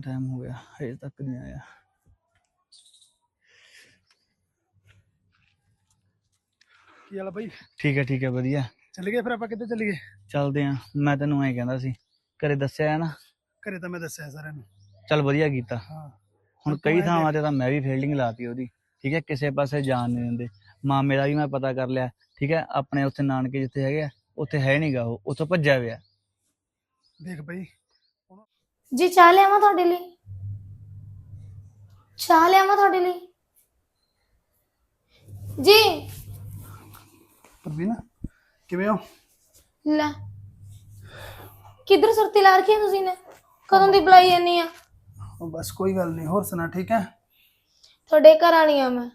Time ਹੋ ਗਿਆ ਹਜੇ ਤੱਕ ਨਹੀਂ ਆਇਆ। ਕੀ ਹਾਲ ਆ ਬਾਈ? ਠੀਕ ਹੈ ਠੀਕ ਹੈ ਵਧੀਆ। ਚੱਲ ਗਏ ਫਿਰ ਆਪਾਂ ਕਿੱਥੇ ਚੱਲ ਗਏ ਚੱਲਦੇ ਆ ਮੈਂ ਤੈਨੂੰ ਐਂ ਕਹਿੰਦਾ ਸੀ ਘਰੇ ਦੱਸਿਆ ਹੈ ਨਾ? ਘਰੇ ਤਾਂ ਮੈਂ ਦੱਸਿਆ ਸਾਰਿਆਂ ਨੂੰ। ਚੱਲ ਵਧੀਆ ਕੀਤਾ। ਹਾਂ। ਹੁਣ ਕਈ ਥਾਵਾਂ ਤੇ ਤਾਂ ਮੈਂ ਵੀ ਫੀਲਡਿੰਗ ਲਾਤੀ ਉਹਦੀ। ਠੀਕ ਹੈ ਕਿਸੇ ਪਾਸੇ ਜਾਣ ਨਹੀਂ ਦਿੰਦੇ। ਮਾਮੇ ਦਾ ਵੀ ਮੈਂ ਪਤਾ ਕਰ ਲਿਆ। ਠੀਕ ਹੈ ਆਪਣੇ ਉੱਥੇ ਨਾਨਕੇ ਜਿੱਥੇ ਹੈਗੇ ਆ ਉੱਥੇ ਹੈ ਨਹੀਂਗਾ ਉਹ। ਉੱਥੋਂ ਭੱਜਿਆ ਹੋਇਆ ਦੇਖ ਬਾਈ ਜੀ ਚਾਹ ਲਿਆਵਾਂ ਤੁਹਾਡੇ ਲਈ? ਚਾਹ ਲਿਆਵਾਂ ਤੁਹਾਡੇ ਲਈ? ਜੀ। ਪ੍ਰਵੀਨ ਕਿਵੇਂ ਹੋ? ਲੈ। ਕਿੱਧਰ ਸੁਰਤੀ ਲਾ ਰੱਖੀ ਹੈ ਤੁਸੀਂ ਨੇ? ਕਦੋਂ ਦੀ ਬੁਲਾਈ ਜਾਨੀ ਆ? ਉਹ ਬਸ ਕੋਈ ਗੱਲ ਨਹੀਂ ਹੋਰ ਸੁਣਾ ਠੀਕ ਹੈ? ਤੁਹਾਡੇ ਘਰ ਆਣੀ ਆ ਮੈਂ।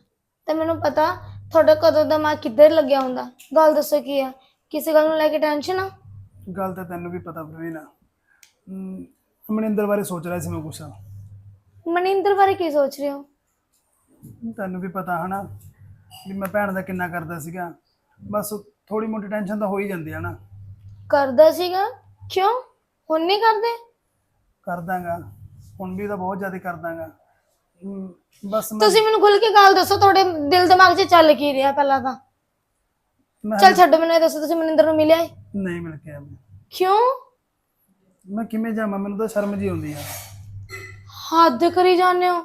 ਤੇ ਮੈਨੂੰ ਪਤਾ ਤੁਹਾਡਾ ਕਦੋਂ ਦਾ ਮੈਂ ਕਿੱਧਰ ਲੱਗਿਆ ਹੁੰਦਾ। ਗੱਲ ਦੱਸੋ ਕੀ ਆ? ਕਿਸੇ ਗੱਲ ਨੂੰ ਲੈ ਕੇ ਟੈਨਸ਼ਨ ਆ? ਗੱਲ ਤਾਂ ਤੈਨੂੰ ਵੀ ਪਤਾ ਪ੍ਰਵੀਨ ਮਨਿੰਦਰ ਬਾਰੇ ਸੋਚ ਰਿਹਾ ਸੀ ਮੈਂ ਕੁਛ। ਮਨਿੰਦਰ ਬਾਰੇ ਕੀ ਸੋਚ ਰਹੇ ਹੋ? ਤੈਨੂੰ ਵੀ ਪਤਾ ਹਨਾ ਵੀ ਮੈਂ ਭੈਣ ਦਾ ਕਿੰਨਾ ਕਰਦਾ ਸੀਗਾ। ਬਸ ਥੋੜੀ ਮੋਟੀ ਟੈਨਸ਼ਨ ਤਾਂ ਹੋ ਹੀ ਜਾਂਦੀ ਹੈ ਨਾ। ਕਰਦਾ ਸੀਗਾ? ਕਿਉਂ? ਹੁਣ ਨਹੀਂ ਕਰਦੇ? ਕਰ ਦਾਂਗਾ ਹੁਣ ਵੀ ਤਾਂ ਬਹੁਤ ਜ਼ਿਆਦਾ ਕਰ ਦਾਂਗਾ ਹਮ, ਬਸ ਮੈਂ ਤੁਸੀਂ ਮੈਨੂੰ ਖੁੱਲ ਕੇ ਗੱਲ ਦੱਸੋ ਤੁਹਾਡੇ ਦਿਲ ਦਿਮਾਗ 'ਚ ਚੱਲ ਕੀ ਰਿਹਾ ਪਹਿਲਾਂ ਤਾਂ? ਮੈਂ ਚੱਲ ਛੱਡੋ ਮੈਨੂੰ ਇਹ ਦੱਸੋ ਤੁਸੀਂ ਮਨਿੰਦਰ ਨੂੰ ਮਿਲਿਆ? ਨਹੀਂ ਮਿਲ ਕੇ ਆਇਆ ਮੈਂ। ਕਿਉਂ? ਮੈਂ ਕਿਵੇਂ ਜਾਵਾਂ? ਮੈਨੂੰ ਤਾਂ ਸ਼ਰਮ ਜੀ ਆਉਂਦੀ ਆ। ਹੱਦ ਕਰੀ ਜਾਂਦੇ ਹੋ।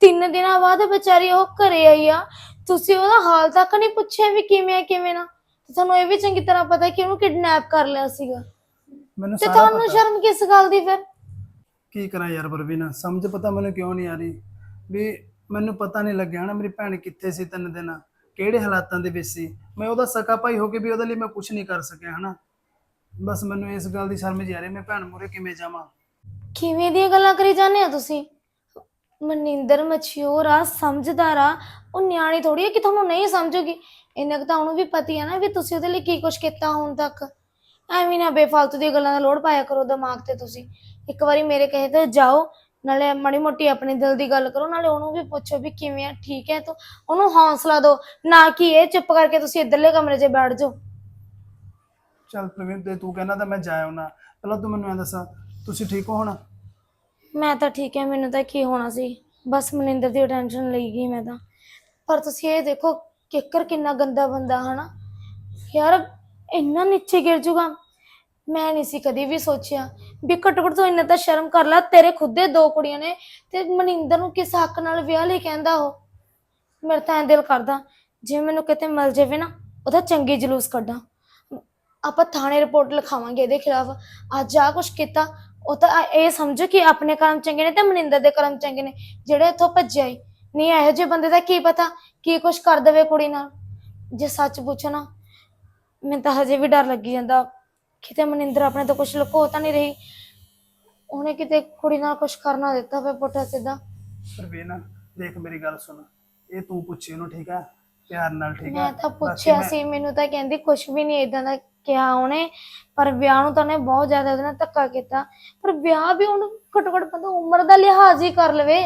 ਤਿੰਨ ਦਿਨਾਂ ਬਾਅਦ ਵਿਚਾਰੀ ਉਹ ਘਰੇ ਆਈ ਆ। ਤੁਸੀਂ ਉਹਦਾ ਹਾਲ ਤੱਕ ਨਹੀਂ ਪੁੱਛਿਆ ਵੀ ਕਿਵੇਂ ਆ ਕਿਵੇਂ ਨਾ। ਤੇ ਤੁਹਾਨੂੰ ਇਹ ਵੀ ਚੰਗੀ ਤਰ੍ਹਾਂ ਪਤਾ ਕਿ ਉਹਨੂੰ ਕਿਡਨੈਪ ਕਰ ਲਿਆ ਸੀਗਾ। ਮੈਨੂੰ ਤੇ ਸਾਰਾ ਤੁਹਾਨੂੰ ਪਤਾ। ਸ਼ਰਮ ਕਿਸ ਗੱਲ ਦੀ ਫਿਰ? ਕੀ ਕਰਾਂ ਯਾਰ ਪਰਵੀਨ? ਸਮਝ ਪਤਾ ਮੈਨੂੰ ਕਿਉਂ ਨਹੀਂ ਆ ਰਹੀ? ਵੀ ਮੈਨੂੰ ਪਤਾ ਨਹੀਂ ਲੱਗਿਆ ਨਾ ਮੇਰੀ ਭੈਣ ਕਿੱਥੇ ਸੀ ਤਿੰਨ ਦਿਨ। ਕਿਹੜੇ ਹਾਲਾਤਾਂ ਦੇ ਵਿੱਚ ਸੀ? ਮੈਂ ਉਹਦਾ ਸਕਾ ਭਾਈ ਹੋ ਕੇ ਵੀ ਉਹਦੇ ਲਈ ਮੈਂ ਕੁਝ ਨਹੀਂ ਕਰ ਸਕਿਆ ਹਨਾ? ਬਸ ਮੈਨੂੰ ਇਸ ਗੱਲ ਦੀ ਸ਼ਰਮ ਜੀ ਆ ਰਹੀ, ਮੈਂ ਭੈਣ ਮੂਰੇ ਕਿਵੇਂ ਜਾਵਾਂ? ਕਿਵੇਂ ਦੀਆਂ ਗੱਲਾਂ ਕਰੀ ਜਾਂਦੇ ਹੋ ਤੁਸੀਂ? ਮਨਿੰਦਰ ਮਛਿਓਰ ਆ, ਸਮਝਦਾਰ ਆ, ਉਹ ਨਿਆਣੀ ਥੋੜੀ ਹੈ ਕਿ ਤੁਹਾਨੂੰ ਨਹੀਂ ਸਮਝੂਗੀ? ਇੰਨਾ ਕੁ ਤਾਂ ਉਹਨੂੰ ਵੀ ਪਤੀ ਆ ਨਾ ਵੀ ਤੁਸੀਂ ਉਹਦੇ ਲਈ ਕੀ ਕੁਛ ਕੀਤਾ ਹੁਣ ਤੱਕ। ਐਵੇਂ ਨਾ ਬੇਫਾਲਤੂ ਦੀਆਂ ਗੱਲਾਂ ਦਾ ਲੋੜ ਪਾਇਆ ਕਰੋ ਦਿਮਾਗ ਤੇ ਤੁਸੀਂ। ਇੱਕ ਵਾਰੀ ਮੇਰੇ ਕਹੇ ਤੇ ਜਾਓ, ਨਾਲੇ ਮਾੜੀ ਮੋਟੀ ਆਪਣੇ ਦਿਲ ਦੀ ਗੱਲ ਕਰੋ, ਨਾਲੇ ਉਹਨੂੰ ਵੀ ਪੁੱਛੋ ਵੀ ਕਿਵੇਂ ਆ, ਠੀਕ ਹੈ ਤੂੰ? ਉਹਨੂੰ ਹੌਸਲਾ ਦਿਓ। ਨਾ ਕਿ ਇਹ ਚੁੱਪ ਕਰਕੇ ਤੁਸੀਂ ਇੱਧਰਲੇ ਕਮਰੇ 'ਚ ਬੈਠ ਜਾਓ। ਚੱਲ ਪ੍ਰਵੀਨ, ਤੇ ਤੂੰ ਕਹਿੰਦਾ ਤਾਂ ਮੈਂ ਜਾ ਆਉਣਾ। ਪਹਿਲਾਂ ਤੂੰ ਮੈਨੂੰ ਇਹ ਦੱਸਾਂ, ਤੁਸੀਂ ਠੀਕ ਹੋ ਹੁਣ? ਮੈਂ ਤਾਂ ਠੀਕ ਹੈ, ਮੈਨੂੰ ਤਾਂ ਕੀ ਹੋਣਾ ਸੀ। ਬਸ ਮਨਿੰਦਰ ਦੀ ਟੈਨਸ਼ਨ ਲਈ ਗਈ ਮੈਂ ਤਾਂ। ਪਰ ਤੁਸੀਂ ਇਹ ਦੇਖੋ, ਕਿੱਕਰ ਕਿੰਨਾ ਗੰਦਾ ਬੰਦਾ, ਹਨਾ? ਯਾਰ, ਇੰਨਾ ਨੀਚੇ ਗਿਰ ਜੂਗਾ। ਮੈਂ ਨਹੀਂ ਸੀ ਕਦੀ ਵੀ ਸੋਚਿਆ ਵੀ ਘੱਟੋ ਘੱਟ ਤੂੰ ਇੰਨਾ ਤਾਂ ਸ਼ਰਮ ਕਰ ਲੈ, ਤੇਰੇ ਖੁਦ ਦੇ ਦੋ ਕੁੜੀਆਂ ਨੇ ਤੇ ਮਨਿੰਦਰ ਨੂੰ ਕਿਸ ਹੱਕ ਨਾਲ ਵਿਆਹ ਲਈ ਕਹਿੰਦਾ ਉਹ? ਮੇਰਾ ਤਾਂ ਐਂ ਦਿਲ ਕਰਦਾ ਜੇ ਮੈਨੂੰ ਕਿਤੇ ਮਿਲ ਜਾਵੇ ਨਾ, ਉਹਦਾ ਚੰਗੀ ਜਲੂਸ ਕੱਢਾਂ। ਆਪਾਂ ਥਾਣੇ ਰਿਪੋਰਟ ਲਿਖਾਵਾਂਗੇ ਇਹਦੇ ਖਿਲਾਫ। ਅੱਜ ਆ ਕੁਛ ਕੀਤਾ ਉਹ ਤਾਂ ਆ- ਇਹ ਸਮਝੋ ਕਿ ਆਪਣੇ ਕਰਮ ਚੰਗੇ ਨੇ ਤੇ ਮਨਿੰਦਰ ਦੇ ਕਰਮ ਚੰਗੇ ਨੇ ਜਿਹੜੇ ਇੱਥੋਂ ਭੱਜਿਆ ਈ। ਨਹੀਂ ਇਹੋ ਜਿਹੇ ਬੰਦੇ ਦਾ ਕੀ ਪਤਾ ਕੀ ਕੁਛ ਕਰ ਦੇਵੇ ਕੁੜੀ ਨਾਲ? ਜੇ ਸੱਚ ਪੁੱਛੋ ਨਾ ਮੈਨੂੰ ਤਾਂ ਹਜੇ ਵੀ ਡਰ ਲੱਗੀ ਜਾਂਦਾ। ਕਿਤੇ ਮਨਿੰਦਰ ਆਪਣੇ ਤੋਂ ਕੁਛ ਲੁਕੋ ਤਾਂ ਨਹੀਂ ਰਹੀ। ਉਹਨੇ ਕਿਤੇ ਕੁੜੀ ਨਾਲ ਕੁਛ ਕਰਨਾ ਦਿੱਤਾ ਹੋਵੇ ਪੁੱਠਾ ਸਿੱਧਾ। ਪ੍ਰਵੀਨ ਦੇਖ ਮੇਰੀ ਗੱਲ ਸੁਣ। ਇਹ ਤੂੰ ਪੁੱਛੀ ਉਹਨੂੰ ਠੀਕ ਆ? ਪਿਆਰ ਨਾਲ ਠੀਕ ਆ? ਮੈਂ ਤਾਂ ਬਾਕੀ ਪੁੱਛਿਆ ਮੈਂ- ਸੀ ਮੈਨੂੰ ਤਾਂ ਕਹਿੰਦੀ ਕੁਛ ਵੀ ਨਹੀਂ ਇਦਾਂ ਦਾ ਕਿਹਾ ਉਹਨੇ, ਪਰ ਵਿਆਹ ਨੂੰ ਤਾਂ ਉਹਨੇ ਬਹੁਤ ਜ਼ਿਆਦਾ ਉਹਦੇ ਨਾਲ ਧੱਕਾ ਕੀਤਾ। ਪਰ ਵਿਆਹ ਵੀ ਉਹਨੂੰ ਘੱਟੋ ਘੱਟ ਬੰਦਾ ਉਮਰ ਦਾ ਲਿਹਾਜ਼ ਹੀ ਕਰ ਲਵੇ।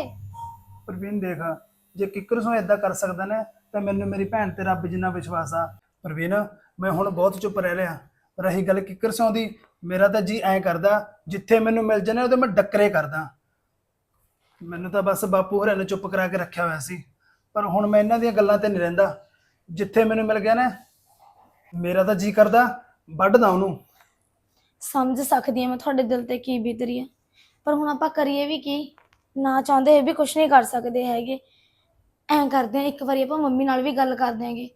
ਪ੍ਰਵੀਨ ਦੇਖ, ਜੇ ਕਿੱਕਰ ਸੋ ਇਦਾਂ ਕਰ ਸਕਦਾ ਨਾ, ਤਾਂ ਮੈਨੂੰ ਮੇਰੀ ਭੈਣ ਤੇ ਰੱਬ ਜਿੰਨਾ ਵਿਸ਼ਵਾਸ ਆ। ਪ੍ਰਵੀਨ, ਮੈਂ ਹੁਣ ਬਹੁਤ ਚੁੱਪ ਰਹਿ ਲਿਆ ਰਹੀ ਗੱਲ ਕਿੱਕਰ ਸੌ ਦੀ, ਮੇਰਾ ਤਾਂ ਜੀ ਐਂ ਕਰਦਾ, ਜਿੱਥੇ ਮੈਨੂੰ ਮਿਲ ਜਾਣਾ, ਉਹਦੇ ਮੈਂ ਡੱਕਰੇ ਕਰਦਾ। ਮੈਨੂੰ ਤਾਂ ਬਸ ਬਾਪੂ ਹੋਰਾਂ ਨੇ ਚੁੱਪ ਕਰਾ ਕੇ ਰੱਖਿਆ ਹੋਇਆ ਸੀ। ਪਰ ਹੁਣ ਮੈਂ ਇਹਨਾਂ ਦੀਆਂ ਗੱਲਾਂ ਤੇ ਨਹੀਂ ਰਹਿੰਦਾ। ਜਿੱਥੇ ਮੈਨੂੰ ਮਿਲ ਗਿਆ ਨਾ, ਮੇਰਾ ਤਾਂ ਜੀ ਕਰਦਾ ਵੱਢਦਾ ਉਹਨੂੰ। ਸਮਝ ਸਕਦੀ ਹਾਂ ਮੈਂ ਤੁਹਾਡੇ ਦਿਲ ਤੇ ਕੀ ਬੀਤ ਰਹੀ ਹੈ। ਪਰ ਹੁਣ ਆਪਾਂ ਕਰੀਏ ਵੀ ਕੀ? ਨਾ ਚਾਹੁੰਦੇ ਹੋਏ ਵੀ ਕੁਝ ਨਹੀਂ ਕਰ ਸਕਦੇ ਹੈਗੇ। ਐਂ ਕਰਦੇ ਆ ਇੱਕ ਵਾਰੀ ਆਪਾਂ ਮੰਮੀ ਨਾਲ ਵੀ ਗੱਲ ਕਰ ਦਿਆਂਗੇ।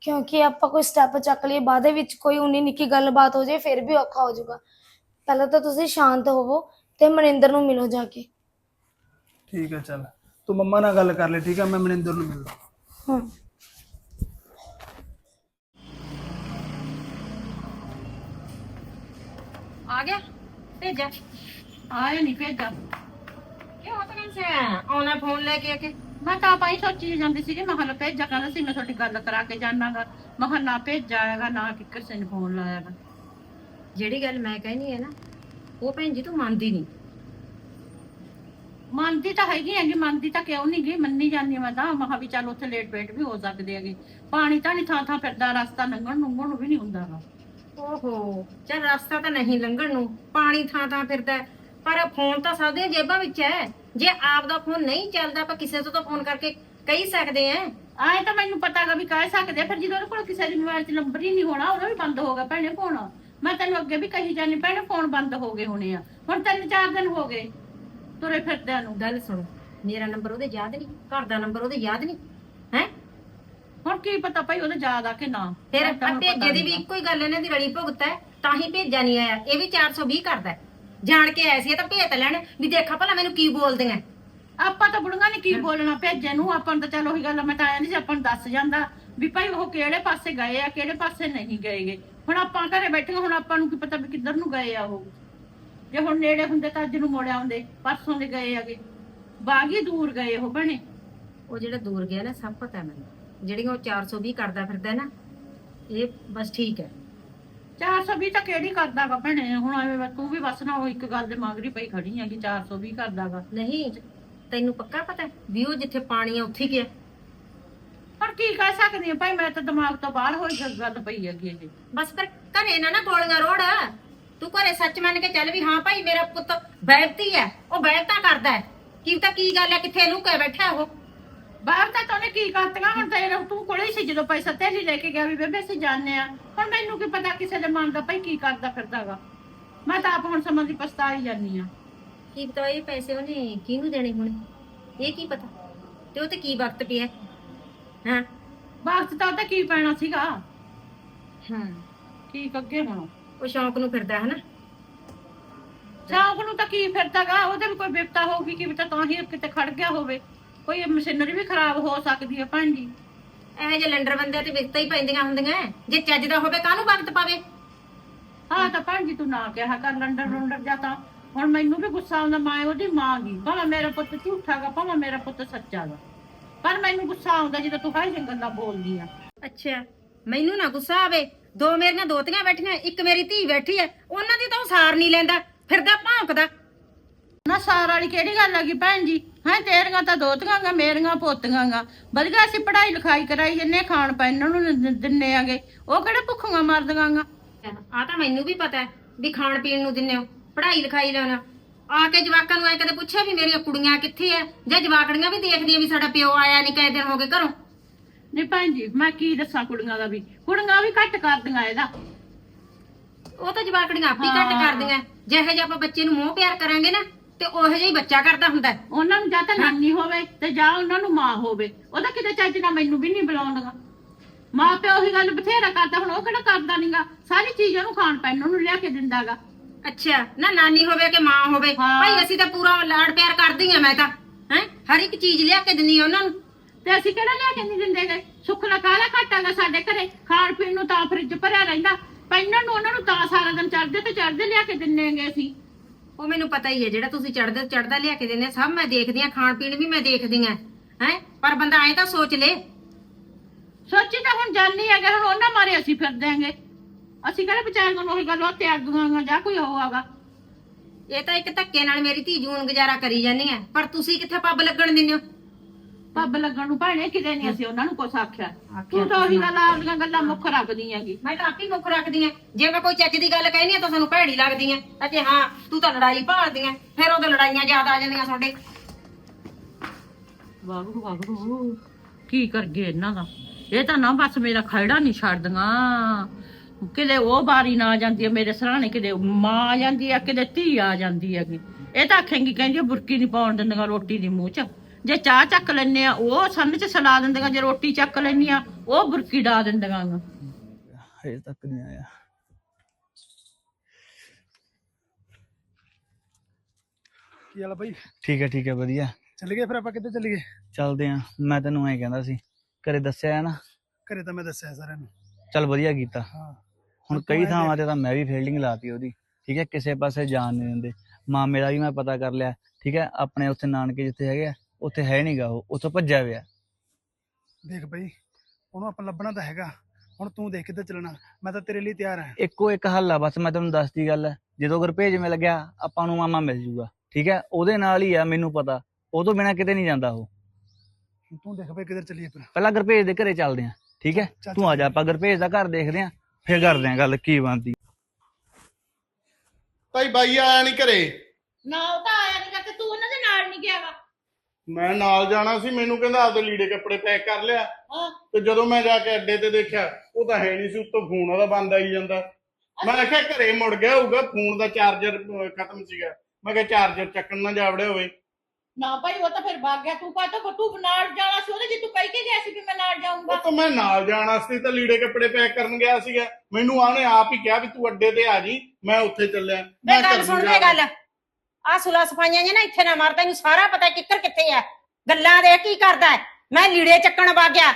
ਕਿਉਂਕਿ ਆਪਾਂ ਕੋਈ ਸਟੈਪ ਚੱਕ ਲਈਏ ਬਾਅਦ ਵਿੱਚ ਕੋਈ ਉਨੀ ਨਿੱਕੀ ਗੱਲਬਾਤ ਹੋ ਜਾਏ ਫਿਰ ਵੀ ਔਖਾ ਹੋ ਜਾਊਗਾ। ਪਹਿਲਾਂ ਤਾਂ ਤੁਸੀਂ ਸ਼ਾਂਤ ਹੋਵੋ ਤੇ ਮਨਿੰਦਰ ਨੂੰ ਮਿਲੋ ਜਾ ਕੇ। ਠੀਕ ਹੈ ਚੱਲ। ਤੂੰ ਮੰਮਾ ਨਾਲ ਗੱਲ ਕਰ ਲੈ ਠੀਕ ਹੈ? ਮੈਂ ਮਨਿੰਦਰ ਨੂੰ ਮਿਲਦਾ। ਹਾਂ। ਆ ਗਿਆ? ਭੇਜਿਆ? ਆਇਆ ਨਹੀਂ ਭੇਜਿਆ। ਕਿਉਂ ਤਾਂ ਕਹਿੰਦੇ ਆਉਣਾ ਫੋਨ ਲੈ ਕੇ ਆ ਮੈਂ ਤਾਂ ਪਾਈ ਸੋਚੀ ਜਾਂਦੀ ਸੀ ਕਿ ਮੈਂ ਹਲ ਭੇਜਿਆ ਕਹਿੰਦਾ ਸੀ ਮੈਂ ਤੁਹਾਡੀ ਗੱਲ ਕਰਾ ਕੇ ਜਾਣਾਗਾ। ਮੈਂ ਕਿਹਾ ਨਾ ਭੇਜਿਆ ਹੈਗਾ ਨਾ ਕਿ ਕਿਸੇ ਨੇ ਫੋਨ ਲਾਇਆ ਜਿਹੜੀ ਗੱਲ ਮੈਂ ਕਹਿਣੀ ਹੈ ਨਾ ਉਹ ਭੈਣ ਜੀ ਤੂੰ ਮੰਨਦੀ ਨਹੀਂ ਮੰਨਦੀ ਤਾਂ ਹੈਗੀ ਹੈਗੀ ਮੰਨਦੀ ਤਾਂ ਕਿਉਂ ਨਹੀਂ ਗਈ ਮੰਨੀ ਜਾਂਦੀ ਮੈਂ ਤਾਂ। ਮਹਾ ਵੀ ਚੱਲ ਉੱਥੇ ਲੇਟ ਬੈਠ ਵੀ ਹੋ ਸਕਦੇ ਹੈਗੇ। ਪਾਣੀ ਤਾਂ ਨਹੀਂ ਥਾਂ ਥਾਂ ਫਿਰਦਾ ਰਸਤਾ ਲੰਘਣ ਨੂੰ ਵੀ ਨਹੀਂ ਹੁੰਦਾਗਾ ਓਹੋ ਚੱਲ ਰਸਤਾ ਤਾਂ ਨਹੀਂ ਲੰਘਣ ਨੂੰ ਪਾਣੀ ਥਾਂ ਥਾਂ ਫਿਰਦਾ ਹੈ। ਪਰ ਫੋਨ ਤਾਂ ਸਭ ਦੀਆਂ ਜੇਬਾਂ ਵਿੱਚ ਹੈ। ਜੇ ਆਪ ਦਾ ਫੋਨ ਨਹੀਂ ਚੱਲਦਾ ਆਪਾਂ ਕਿਸੇ ਤੋਂ ਤਾਂ ਫੋਨ ਕਰਕੇ ਕਹੀ ਸਕਦੇ ਆ ਆਏ ਤਾਂ ਮੈਨੂੰ ਪਤਾਗਾ ਵੀ ਕਹਿ ਸਕਦੇ ਆ, ਫਿਰ ਜਦੋਂ ਉਹਦੇ ਕੋਲ ਕਿਸੇ ਦੇ ਮੋਬਾਈਲ 'ਚ ਨੰਬਰ ਹੀ ਨਹੀਂ ਹੋਣਾ ਉਹਦਾ ਵੀ ਬੰਦ ਹੋ ਗਿਆ ਭੈਣੇ ਫੋਨ। ਮੈਂ ਤੈਨੂੰ ਅੱਗੇ ਵੀ ਕਹੀ ਜਾਨੀ ਭੈਣੇ ਫੋਨ ਬੰਦ ਹੋ ਗਏ ਹੋਣੇ ਆ। ਹੁਣ ਤਿੰਨ ਚਾਰ ਦਿਨ ਹੋ ਗਏ ਤੁਰੇ ਫਿਰਦਿਆਂ ਨੂੰ। ਗੱਲ ਸੁਣ ਮੇਰਾ ਨੰਬਰ ਉਹਦੇ ਯਾਦ ਨਹੀਂ? ਘਰ ਦਾ ਨੰਬਰ ਉਹਦੇ ਯਾਦ ਨਹੀਂ? ਹੈ? ਹੁਣ ਕੀ ਪਤਾ ਭਾਈ ਉਹਦਾ ਯਾਦ ਆ ਕਿ ਨਾ। ਫਿਰ ਤਾਂ ਹੁਣ ਭੇਜੇ ਦੀ ਵੀ। ਇੱਕੋ ਹੀ ਗੱਲ ਇਹਨਾਂ ਦੀ ਰਲੀ ਭੁਗਤ ਹੈ ਤਾਂ ਹੀ ਭੇਜਾ ਨਹੀਂ ਆਇਆ। ਇਹ ਵੀ 420 ਕਰਦਾ ਹੈ। ਜਾਣ ਕੇ ਆਇਆ ਸੀ ਇਹ ਤਾਂ ਭੇਜ ਤਾਂ ਲੈਣ ਵੀ ਦੇਖਾ ਭਲਾ ਮੈਨੂੰ ਕੀ ਬੋਲਦੀਆਂ ਆਪਾਂ ਤਾਂ ਬੁੜੀਆਂ ਨੇ ਕੀ ਬੋਲਣਾ ਭੇਜੇ ਨੂੰ ਆਪਾਂ ਨੂੰ ਤਾਂ ਚਲੋ ਉਹੀ ਗੱਲ ਆ, ਮੈਂ ਤਾਂ ਆਇਆ ਨਹੀਂ ਸੀ ਆਪਾਂ ਨੂੰ ਦੱਸ ਜਾਂਦਾ ਵੀ ਭਾਈ ਉਹ ਕਿਹੜੇ ਪਾਸੇ ਗਏ ਆ ਕਿਹੜੇ ਪਾਸੇ ਨਹੀਂ ਗਏਗੇ। ਹੁਣ ਆਪਾਂ ਘਰੇ ਬੈਠੇ ਹਾਂ, ਹੁਣ ਆਪਾਂ ਨੂੰ ਕੀ ਪਤਾ ਵੀ ਕਿੱਧਰ ਨੂੰ ਗਏ ਆ ਉਹ। ਜੇ ਹੁਣ ਨੇੜੇ ਹੁੰਦੇ ਤਾਂ ਅੱਜ ਨੂੰ ਮੋੜ ਆਉਂਦੇ ਪਰਸੋਂ ਦੇ ਗਏ ਆਗੇ ਬਾਗੀ ਦੂਰ ਗਏ ਉਹ ਬਣੇ ਉਹ ਜਿਹੜਾ ਦੂਰ ਗਿਆ ਨਾ ਸਭ ਪਤਾ ਮੈਨੂੰ। ਜਿਹੜੀਆਂ ਉਹ 420 ਕਰਦਾ ਫਿਰਦਾ ਨਾ ਇਹ ਬਸ ਠੀਕ ਹੈ। 420 ਤਾਂ ਕਿਹੜੀ ਕਰਦਾਗਾ ਭੈਣੇ? ਹੁਣ ਐਵੇਂ ਬਸ ਤੂੰ ਵੀ ਬਸ ਨਾ ਉਹ ਇੱਕ ਗੱਲ ਦੇ ਮੰਗਰੀ ਪਈ ਖੜੀ ਆ ਕਿ 420 ਕਰਦਾਗਾ ਨਹੀਂ ਤੈਨੂੰ ਪੱਕਾ ਪਤਾ ਹੈ ਵੀ ਉਹ ਜਿੱਥੇ ਪਾਣੀ ਆ ਉੱਥੇ ਹੀ ਗਿਆ। ਪਰ ਕੀ ਕਹਿ ਸਕਦੀ ਆ ਭਾਈ ਮੈਂ ਤਾਂ ਦਿਮਾਗ ਤੋਂ ਬਾਹਰ ਹੋਈ ਗੱਲ- ਗੱਲ ਪਈ ਹੈਗੀ ਇਹ। ਬਸ ਫਿਰ ਘਰੇ ਨਾ ਨਾ ਗੋਲੀਆਂ ਰੋੜ। ਤੂੰ ਘਰੇ ਸੱਚ ਮੰਨ ਕੇ ਚੱਲ ਵੀ ਹਾਂ ਭਾਈ ਮੇਰਾ ਪੁੱਤ ਬੈਠਤੀ ਹੈ ਉਹ ਬੈਠਤਾ ਕਰਦਾ ਹੈ। ਕੀ ਤਾਂ ਕੀ ਗੱਲ ਹੈ ਕਿੱਥੇ ਲੁਕੇ ਬੈਠਾ ਉਹ? ਬਾਹਰ ਤਾਂ ਤੂੰ ਕੀ ਕਰਤਗਾ ਹੁਣ ਤੇਰੇ ਤੂੰ ਕੋਲੇ ਸੀ ਜਦੋਂ ਪੈਸਾ ਤੇਰੀ ਲੈ ਕੇ ਗਿਆ ਵੀ ਬੇਬੇ ਅਸੀਂ ਜਾਣਦੇ ਆ ਹੁਣ ਮੈਨੂੰ ਕੀ ਪਤਾ ਕਿਸੇ ਦੇ ਮਨ ਦਾ ਭਾਈ ਕੀ ਕਰਦਾ ਫਿਰਦਾਗਾ। ਮੈਂ ਤਾਂ ਆਪ ਹੁਣ ਸਮਝ ਦੀ ਪਛਤਾਈ ਜਾਨੀ ਆ ਕੀ ਪਤਾ ਇਹ ਪੈਸੇ ਉਹਨੇ ਕਿਹਨੂੰ ਦੇਣੇ ਹੁਣ? ਇਹ ਕੀ ਪਤਾ? ਤੇ ਉਹ ਤੇ ਕੀ ਵਕਤ ਪਿਆ ਹਾਂ? 'ਚ ਤਾਂ ਉਹਦਾ ਕੀ ਪੈਣਾ ਸੀਗਾ? ਹਾਂ। ਕੀ ਅੱਗੇ ਹੁਣ? ਉਹ ਸ਼ੌਂਕ ਨੂੰ ਫਿਰਦਾ ਹੈ ਨਾ ਸ਼ੌਂਕ ਨੂੰ ਤਾਂ ਕੀ ਫਿਰਦਾਗਾ? ਉਹਦੇ ਵੀ ਕੋਈ ਬਿਪਤਾ ਹੋਊਗੀ ਕਿ ਤਾਂ ਤਾਂ ਹੀ ਕਿਤੇ ਖੜ ਗਿਆ ਹੋਵੇ। ਕੋਈ ਮਸ਼ੀਨਰੀ ਵੀ ਖਰਾਬ ਹੋ ਸਕਦੀ ਹੈ ਭੈਣ ਜੀ ਇਹੋ ਜਿਹੇ ਲੰਡਰ ਬੰਦੇ ਤੇ ਵਿਕਤਾ ਹੀ ਪੈਂਦੀਆਂ ਹੁੰਦੀਆਂ। ਜੇ ਚੱਜ ਦਾ ਹੋਵੇ ਕਾਹਨੂੰ ਵਕਤ ਪਾਵੇ? ਹਾਂ ਤਾਂ ਭੈਣ ਜੀ ਤੂੰ ਨਾ ਕਿਹਾ ਕਰ ਲੰਡਰ ਲੰਡਰ ਜਾ ਤਾਂ। ਹੁਣ ਮੈਨੂੰ ਵੀ ਗੁੱਸਾ ਆਉਂਦਾ ਮੈਂ ਉਹਦੀ ਮਾਂ ਗਈ ਭਾਵੇਂ ਮੇਰਾ ਪੁੱਤ ਝੂਠਾਗਾ ਭਾਵੇਂ ਮੇਰਾ ਪੁੱਤ ਸੱਚਾਗਾ ਪਰ ਮੈਨੂੰ ਗੁੱਸਾ ਆਉਂਦਾ ਜਦੋਂ ਤੂੰ ਹਾਈ ਗੱਲਾਂ ਬੋਲਦੀ ਆ। ਅੱਛਾ ਮੈਨੂੰ ਨਾ ਗੁੱਸਾ ਆਵੇ। ਦੋ ਮੇਰੀਆਂ ਦੋਤੀਆਂ ਬੈਠੀਆਂ ਇੱਕ ਮੇਰੀ ਧੀ ਬੈਠੀ ਐ। ਉਹਨਾਂ ਦੀ ਤਾਂ ਉਹ ਸਾਰ ਨਹੀਂ ਲੈਂਦਾ ਫਿਰਦਾ ਭੌਂਕਦਾ। ਨਾ ਸਾਰ ਵਾਲੀ ਕਿਹੜੀ ਗੱਲ ਹੈਗੀ ਭੈਣ ਜੀ ਹੈ ਤੇਰੀਆਂ ਤਾਂ ਦੋਤੀਆਂ ਗਾ ਮੇਰੀਆਂ ਪੋਤੀਆਂ ਗਾ। ਵਧੀਆ ਅਸੀਂ ਪੜ੍ਹਾਈ ਲਿਖਾਈ ਕਰਾਈ ਜੰਨੇ ਖਾਣ ਪੈਣ ਨੂੰ ਨ- ਦਿੰਨੇ ਆਗੇ। ਉਹ ਕਿਹੜੇ ਭੁੱਖੀਆਂ ਮਰਦੀਆਂ ਗਾ? ਆ ਤਾਂ ਮੈਨੂੰ ਵੀ ਪਤਾ ਹੈ ਵੀ ਖਾਣ ਪੀਣ ਨੂੰ ਦਿੰਨੇ ਹੋ ਪੜ੍ਹਾਈ ਲਿਖਾਈ ਲੈਣਾ। ਆ ਕੇ ਜਵਾਕਾਂ ਨੂੰ ਐ ਕਦੇ ਪੁੱਛਿਆ ਵੀ ਮੇਰੀਆਂ ਕੁੜੀਆਂ ਕਿੱਥੇ ਐ? ਜਾਂ ਜਵਾਕੜੀਆਂ ਵੀ ਦੇਖਦੀਆਂ ਵੀ ਸਾਡਾ ਪਿਓ ਆਇਆ ਨਹੀਂ ਕਈ ਦਿਨ ਹੋ ਗਏ ਘਰੋਂ। ਨਹੀਂ ਭੈਣ ਜੀ ਮੈਂ ਕੀ ਦੱਸਾਂ ਕੁੜੀਆਂ ਦਾ ਵੀ? ਕੁੜੀਆਂ ਵੀ ਘੱਟ ਕਰਦੀਆਂ ਇਹਦਾ। ਉਹ ਤਾਂ ਜਵਾਕੜੀਆਂ ਆਪੇ ਘੱਟ ਹਾਂ। ਕਰਦੀਆਂ। ਜਿਹੇ ਜਿਹਾ ਆਪਾਂ ਬੱਚੇ ਨੂੰ ਮੋਹ ਪਿਆਰ ਕਰਾਂਗੇ ਨਾ ਤੇ ਉਹੋ ਜਿਹਾ ਹੀ ਬੱਚਾ ਕਰਦਾ ਹੁੰਦਾ ਹੈ। ਉਹਨਾਂ ਨੂੰ ਜਾਂ ਤਾਂ ਨਾਨੀ ਹੋਵੇ ਤੇ ਜਾਂ ਉਹਨਾਂ ਨੂੰ ਮਾਂ ਹੋਵੇ। ਉਹਦਾ ਕਿਤੇ ਚੱਜ ਨਾਲ ਮੈਨੂੰ ਵੀ ਨਹੀਂ ਬੁਲਾਉਂਦਾ। ਮਾਂ ਪਿਓ ਉਹੀ ਗੱਲ ਬਥੇਰਾ ਕਰਦਾ ਹੁਣ ਉਹ ਕਿਹੜਾ ਕਰਦਾ ਨਹੀਂਗਾ ਸਾਰੀ ਚੀਜ਼ ਉਹਨੂੰ ਖਾਣ ਪੈਣ ਨੂੰ ਲਿਆ ਕੇ ਦਿੰਦਾਗਾ। ਅੱਛਾ ਨਾ ਨਾਨੀ ਹੋਵੇ ਕਿ ਮਾਂ ਹੋਵੇ। ਹਾਂ। ਭਾਈ ਅਸੀਂ ਤਾਂ ਪੂਰਾ ਲਾਡ ਪਿਆਰ ਕਰਦੀ ਆ ਮੈਂ ਤਾਂ। ਹੈ? ਹਰ ਇੱਕ ਚੀਜ਼ ਲਿਆ ਕੇ ਦਿੰਦੀ ਆ ਉਹਨਾਂ ਨੂੰ। ਤੇ ਅਸੀਂ ਕਿਹੜਾ ਲਿਆ ਕੇ ਨਹੀਂ ਦਿੰਦੇਗੇ ਸੁੱਖ ਨਾਲ ਕਾਹਲਾ ਘਾਟਾਗਾ ਸਾਡੇ ਘਰੇ? ਖਾਣ ਪੀਣ ਨੂੰ ਤਾਂ ਫਰਿੱਜ ਭਰਿਆ ਰਹਿੰਦਾ। ਪੈਨਣ ਨੂੰ ਉਹਨਾਂ ਨੂੰ ਤਾਂ ਸਾਰਾ ਦਿਨ ਚੜਦੇ ਤੇ ਚੜਦੇ ਲਿਆ ਕੇ ਦਿੰਨੇਗੇ ਅਸੀਂ। ਉਹ ਮੈਨੂੰ ਪਤਾ ਹੀ ਹੈ ਜਿਹੜਾ ਤੁਸੀਂ ਚੜਦੇ ਚੜਦਾ ਲਿਆ ਕੇ ਦਿੰਦੇ ਸਭ ਮੈਂ ਦੇਖਦੀ ਆ ਖਾਣ ਪੀਣ ਵੀ ਮੈਂ ਦੇਖਦੀ ਆ ਹੈ? ਪਰ ਬੰਦਾ ਐ ਤਾਂ ਸੋਚ ਲੇ। ਸੋਚੀ ਤਾਂ ਹੁਣ ਜਾਣੀ ਹੈਗਾ ਹੁਣ ਉਹਨਾਂ ਮਾਰੇ ਅਸੀਂ ਫਿਰਦੇਂਗੇ ਅਸੀਂ ਕਿਹੜਾ ਵਿਚਾਰੀਆਂ ਨੂੰ ਉਹੀ ਗੱਲ ਉਹ ਤਿਆਗਾਂਗਾ ਜਾਂ ਕੋਈ ਹੋਵਾਗਾ ਇਹ ਤਾਂ ਇੱਕ ਧੱਕੇ ਨਾਲ ਮੇਰੀ ਧੀ ਜੂਨ ਗੁਜ਼ਾਰਾ ਕਰੀ ਜਾਂਦੀ ਆ ਪਰ ਤੁਸੀਂ ਕਿੱਥੇ ਪੱਬ ਲੱਗਣ ਦਿੰਦੇ ਹੋ? ਪੱਬ ਲੱਗਣ ਨੂੰ ਭਾਣੇ ਕਿਤੇ ਨਹੀਂ ਅਸੀਂ ਉਹਨਾਂ ਨੂੰ ਕੁਛ ਆਖਿਆ। ਤੂੰ ਤਾਂ ਉਹੀ ਗੱਲ ਆਪਦੀਆਂ ਗੱਲਾਂ ਮੁੱਖ ਰੱਖਦੀ ਹੈਗੀ। ਮੈਂ ਤਾਂ ਆਪੀ ਮੁੱਖ ਰੱਖਦੀ ਆ ਜੇ ਮੈਂ ਕੋਈ ਚੱਜ ਦੀ ਗੱਲ ਕਹਿਨੀ ਆ ਤਾਂ ਤੁਹਾਨੂੰ ਭੈੜੀ ਲੱਗਦੀ ਆ। ਅਤੇ ਹਾਂ ਤੂੰ ਤਾਂ ਲੜਾਈ ਭਾਲਦੀ ਆ। ਫਿਰ ਉਹਦੇ ਲੜਾਈਆਂ ਜ਼ਿਆਦਾ ਆ ਜਾਂਦੀਆਂ ਤੁਹਾਡੇ। ਵਾਗੂ ਵਾਗੂ ਕੀ ਕਰ ਗਏ ਇਹਨਾਂ ਦਾ? ਇਹ ਤਾਂ ਨਾ ਬਸ ਮੇਰਾ ਖੜਾ ਨਹੀਂ ਛੱਡਦੀਆਂ। ਕਿਤੇ ਉਹ ਬਾਰੀ ਨਾ ਆ ਜਾਂਦੀ ਹੈ ਮੇਰੇ ਸਰਾਣੇ ਕਿਤੇ ਮਾਂ ਆ ਜਾਂਦੀ ਹੈ ਕਿਤੇ ਧੀ ਆ ਜਾਂਦੀ ਹੈਗੀ। ਇਹ ਤਾਂ ਆਖੇਂਗੀ ਕਹਿੰਦੀ ਬੁਰਕੀ ਨਹੀਂ ਪਾਉਣ ਦਿੰਦੀਆਂ ਰੋਟੀ ਦੀ ਮੂੰਹ 'ਚ। ਜੇ ਚਾਹ ਚੱਕ ਲੈਨੇ ਆ ਉਹ ਸੰਨ 'ਚ ਸਲਾ ਦਿੰਦੀਆਂ ਜੇ ਰੋਟੀ ਚੱਕ ਲੈਨੀ ਆ ਉਹ ਬੁਰਕੀ ਡਾ ਦਿੰਦੀਆਂ ਗਾ। ਹਜੇ ਤੱਕ ਨਹੀਂ ਆਇਆ। ਕੀ ਹਾਲ ਆ ਬਾਈ? ਠੀਕ ਹੈ ਠੀਕ ਹੈ ਵਧੀਆ। ਚੱਲ ਗਏ ਫਿਰ ਆਪਾਂ ਕਿੱਥੇ ਚੱਲੀਏ ਚੱਲਦੇ ਆ ਮੈਂ ਤੈਨੂੰ ਐਂ ਕਹਿੰਦਾ ਸੀ ਘਰੇ ਦੱਸਿਆ ਹੈ ਨਾ? ਘਰੇ ਤਾਂ ਮੈਂ ਦੱਸਿਆ ਸਾਰਿਆਂ ਨੂੰ। ਚੱਲ ਵਧੀਆ ਕੀਤਾ। ਹਾਂ। ਹੁਣ ਕਈ ਥਾਵਾਂ ਤੇ ਤਾਂ ਮੈਂ ਵੀ ਫੀਲਡਿੰਗ ਲਾਤੀ ਉਹਦੀ। ਠੀਕ ਹੈ ਕਿਸੇ ਪਾਸੇ ਜਾਣ ਨਹੀਂ ਦਿੰਦੇ। ਮਾਮੇ ਦਾ ਵੀ ਮੈਂ ਪਤਾ ਕਰ ਲਿਆ। ਠੀਕ ਹੈ ਆਪਣੇ ਉੱਥੇ ਨਾਨਕੇ ਜਿੱਥੇ ਹੈਗੇ ਆ। ਉੱਥੇ ਹੈ ਨਹੀਂਗਾ ਉਹ ਉੱਥੋਂ ਭੱਜਿਆ ਹੋਇਆ। ਦੇਖ ਬਾਈ ਉਹਨੂੰ ਆਪਾਂ ਲੱਭਣਾ ਤਾਂ ਹੈਗਾ। ਹੁਣ ਤੂੰ ਦੇਖ ਕਿੱਧਰ ਚੱਲਣਾ। ਮੈਂ ਤਾਂ ਤੇਰੇ ਲਈ ਤਿਆਰ ਹਾਂ। ਇੱਕੋ ਇੱਕ ਹੱਲ ਆ ਬਸ ਮੈਂ ਤੈਨੂੰ ਦੱਸਦੀ ਗੱਲ। ਹੈ ਜਦੋਂ ਗੁਰਭੇਜ ਮਿਲ ਗਿਆ ਆਪਾਂ ਨੂੰ ਮਾਮਾ ਮਿਲ ਜੂਗਾ ਠੀਕ ਹੈ? ਉਹਦੇ ਨਾਲ ਹੀ ਆ ਮੈਨੂੰ ਪਤਾ। ਉਹ ਤੋਂ ਬਿਨਾ ਕਿਤੇ ਨਹੀਂ ਜਾਂਦਾ ਉਹ। ਤੂੰ ਦੇਖ ਬਾਈ ਕਿੱਧਰ ਚੱਲੀਏ ਫਿਰ। ਪਹਿਲਾਂ ਗੁਰਭੇਜ ਦੇ ਘਰੇ ਚੱਲਦੇ ਆ ਠੀਕ ਹੈ? ਤੂੰ ਆ ਜਾ ਆਪਾਂ ਗੁਰਭੇਜ ਦਾ ਘਰ ਦੇਖਦੇ ਆ ਫਿਰ ਕਰਦੇ ਆ ਗੱਲ ਕੀ ਬਣਦੀ। ਭਾਈ ਬਾਈ ਆਇਆ ਨਹੀਂ ਘਰੇ। ਨਾ ਉਹ ਤਾਂ ਆਇਆ ਨਹੀਂ ਕਿ ਤੂੰ ਉਹਨਾਂ ਦੇ ਨਾਲ ਨਹੀਂ ਗਿਆ ਵਾ। ਮੈਂ ਨਾਲ ਜਾਣਾ ਸੀ ਮੈਨੂੰ ਕਹਿੰਦਾ ਆਪਦੇ ਲੀੜੇ ਕੱਪੜੇ ਪੈਕ ਕਰ ਲਿਆ। ਹਾਂ। ਤੇ ਜਦੋਂ ਮੈਂ ਜਾ ਕੇ ਅੱਡੇ ਤੇ ਦੇਖਿਆ ਉਹ ਤਾਂ ਹੈ ਨਹੀਂ ਸੀ ਉੱਤੋਂ ਫੋਨ ਉਹਦਾ ਬੰਦ ਆਈ ਜਾਂਦਾ। ਮੈਂ ਆਖਿਆ ਘਰੇ ਮੁੜ ਗਿਆ ਹੋਊਗਾ ਫੋਨ ਦਾ ਚਾਰਜਰ ਖਤਮ ਸੀਗਾ। ਮੈਂ ਕਿਹਾ ਚਾਰਜਰ ਚੱਕਣ ਨਾ ਜਾਵੜਿਆ ਹੋਵੇ। ਨਾ ਭਾਈ ਉਹ ਤਾਂ ਫਿਰ ਭਾਗ ਗਿਆ। ਤੂੰ ਕਾ ਤਾਂ ਤੂੰ ਨਾਲ ਜਾਣਾ ਸੀ ਉਹਦੇ ਜੇ ਤੂੰ ਕਹਿ ਕੇ ਗਿਆ ਸੀ ਵੀ ਮੈਂ ਨਾਲ ਜਾਊਂਗਾ। ਉਹ ਤਾਂ ਮੈਂ ਨਾਲ ਜਾਣ ਵਾਸਤੇ ਤਾਂ ਲੀੜੇ ਕੱਪੜੇ ਪੈਕ ਕਰਨ ਗਿਆ ਸੀਗਾ। ਮੈਨੂੰ ਆਨੇ ਆਪ ਹੀ ਕਿਹਾ ਵੀ ਤੂੰ ਅੱਡੇ ਤੇ ਆ ਜੀ ਮੈਂ ਉੱਥੇ ਚੱਲਿਆ। ਮੈਂ ਗੱਲ ਸੁਣ ਲੈ। ਗੱਲ। ਆ ਸੁਲਾ ਸਫਾਈਆਂ ਜੇ ਨਾ ਇੱਥੇ ਨਾ ਮਾਰ ਤੈਨੂੰ ਸਾਰਾ ਪਤਾ ਕਿੱਕਰ ਕਿੱਥੇ ਆ। ਗੱਲਾਂ ਦੇ ਕੀ ਕਰਦਾ ਹੈ। ਮੈਂ ਲੀੜੇ ਚੱਕਣ ਵਗ ਗਿਆ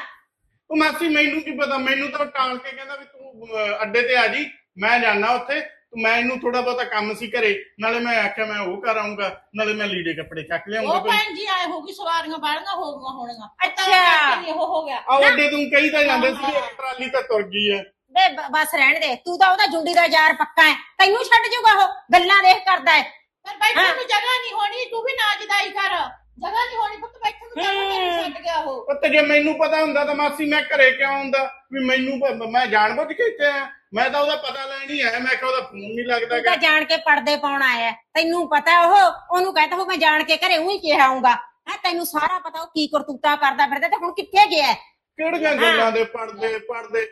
ਉਹ ਮਾਸੀ ਮੈਨੂੰ ਕੀ ਪਤਾ? ਮੈਨੂੰ ਤਾਂ ਟਾਲ ਕੇ ਕਹਿੰਦਾ ਵੀ ਤੂੰ ਅਹ, ਅੱਡੇ ਤੇ ਆ ਜੀ। ਮੈਂ ਜਾਣਾ ਉੱਥੇ। ਤੇ ਮੈਂ ਇਹਨੂੰ ਥੋੜਾ ਬਹੁਤਾ ਕੰਮ ਸੀ ਘਰੇ। ਨਾਲੇ ਮੈਂ ਆਖਿਆ ਮੈਂ ਉਹ ਕਰ ਆਉਂਗਾ ਨਾਲੇ ਮੈਂ ਲੀੜੇ ਕੱਪੜੇ ਚੱਕ ਲਿਆਉਂਗਾ ਉਹ ਭੈਣ ਜੀ ਆਏ ਹੋਗੀ ਸਵਾਰੀਆਂ ਬਾੜੀਆਂ ਹੋ ਗਈਆਂ ਹੋਣਗੀਆਂ ਅੱਛਾ। ਉਹ ਹੋ ਗਿਆ। ਆ ਅੱਡੇ ਤੂੰ ਕਹੀ ਤਾਂ ਜਾਂਦੇ ਸੀ ਇੱਕ ਟਰਾਲੀ ਤਾਂ ਤੁਰ ਗਈ ਬੇ ਬ- ਬਸ ਰਹਿਣ ਦੇ। ਤੂੰ ਤਾਂ ਉਹਦਾ ਜੁੰਡੀ ਦਾ ਯਾਰ ਪੱਕਾ ਹੈ। ਤੈਨੂੰ ਛੱਡ ਜੂਗਾ ਉਹ। ਗੱਲਾਂ ਦੇਖ ਕਰਦਾ ਹੈ। ਫਿਰ ਬੈਠਣ। ਨੂੰ ਜਗ੍ਹਾ ਨਹੀਂ ਹੋਣੀ ਤੂੰ ਵੀ ਨਾ ਜਦਾਈ ਕਰ ਜਗ੍ਹਾ ਨਹੀਂ ਹੋਣੀ ਪੁੱਤ ਬੈਠਣ ਨੂੰ ਜਗ੍ਹਾ ਨਹੀਂ ਛੱਡ ਗਿਆ ਉਹ ਉਹ ਤੇ ਜੇ ਮੈਨੂੰ ਪਤਾ ਹੁੰਦਾ ਤਾਂ ਮਾਸੀ ਮੈਂ ਘਰੇ ਕਿਉਂ ਆਉਂਦਾ ਵੀ ਮੈਨੂੰ ਪ- ਮੈਂ ਜਾਣ ਬੁੱਝ ਕੇ ਇੱਥੇ ਆਇਆ ਮੈਂ ਤਾਂ ਉਹਦਾ ਪਤਾ ਲੈਣ ਹੀ ਆਇਆ ਮੈਂ ਕਿਹਾ ਉਹਦਾ ਫੋਨ ਨਹੀਂ ਲੱਗਦਾ ਤੂੰ ਤਾਂ ਗਾ। ਜਾਣ ਕੇ ਪਰਦੇ ਪਾਉਣ ਆਇਆ ਹੈ। ਤੈਨੂੰ ਪਤਾ ਉਹ ਉਹਨੂੰ ਕਹਤਾ ਹੋ ਮੈਂ ਜਾਣ ਕੇ ਘਰੇ ਉਹੀ ਕਿਹਾ ਆਉਂਗਾ ਹੈ ਤੈਨੂੰ ਸਾਰਾ ਪਤਾ ਉਹ ਕੀ ਕਰਤੂਤਾ ਕਰਦਾ ਫਿਰਦਾ ਤੇ ਹੁਣ ਕਿੱਥੇ ਗਿਆ ਹੈ? ਕਿਹੜੀਆਂ ਗੱਲਾਂ ਦੇ ਪੜਦੇ ਪੜਦੇ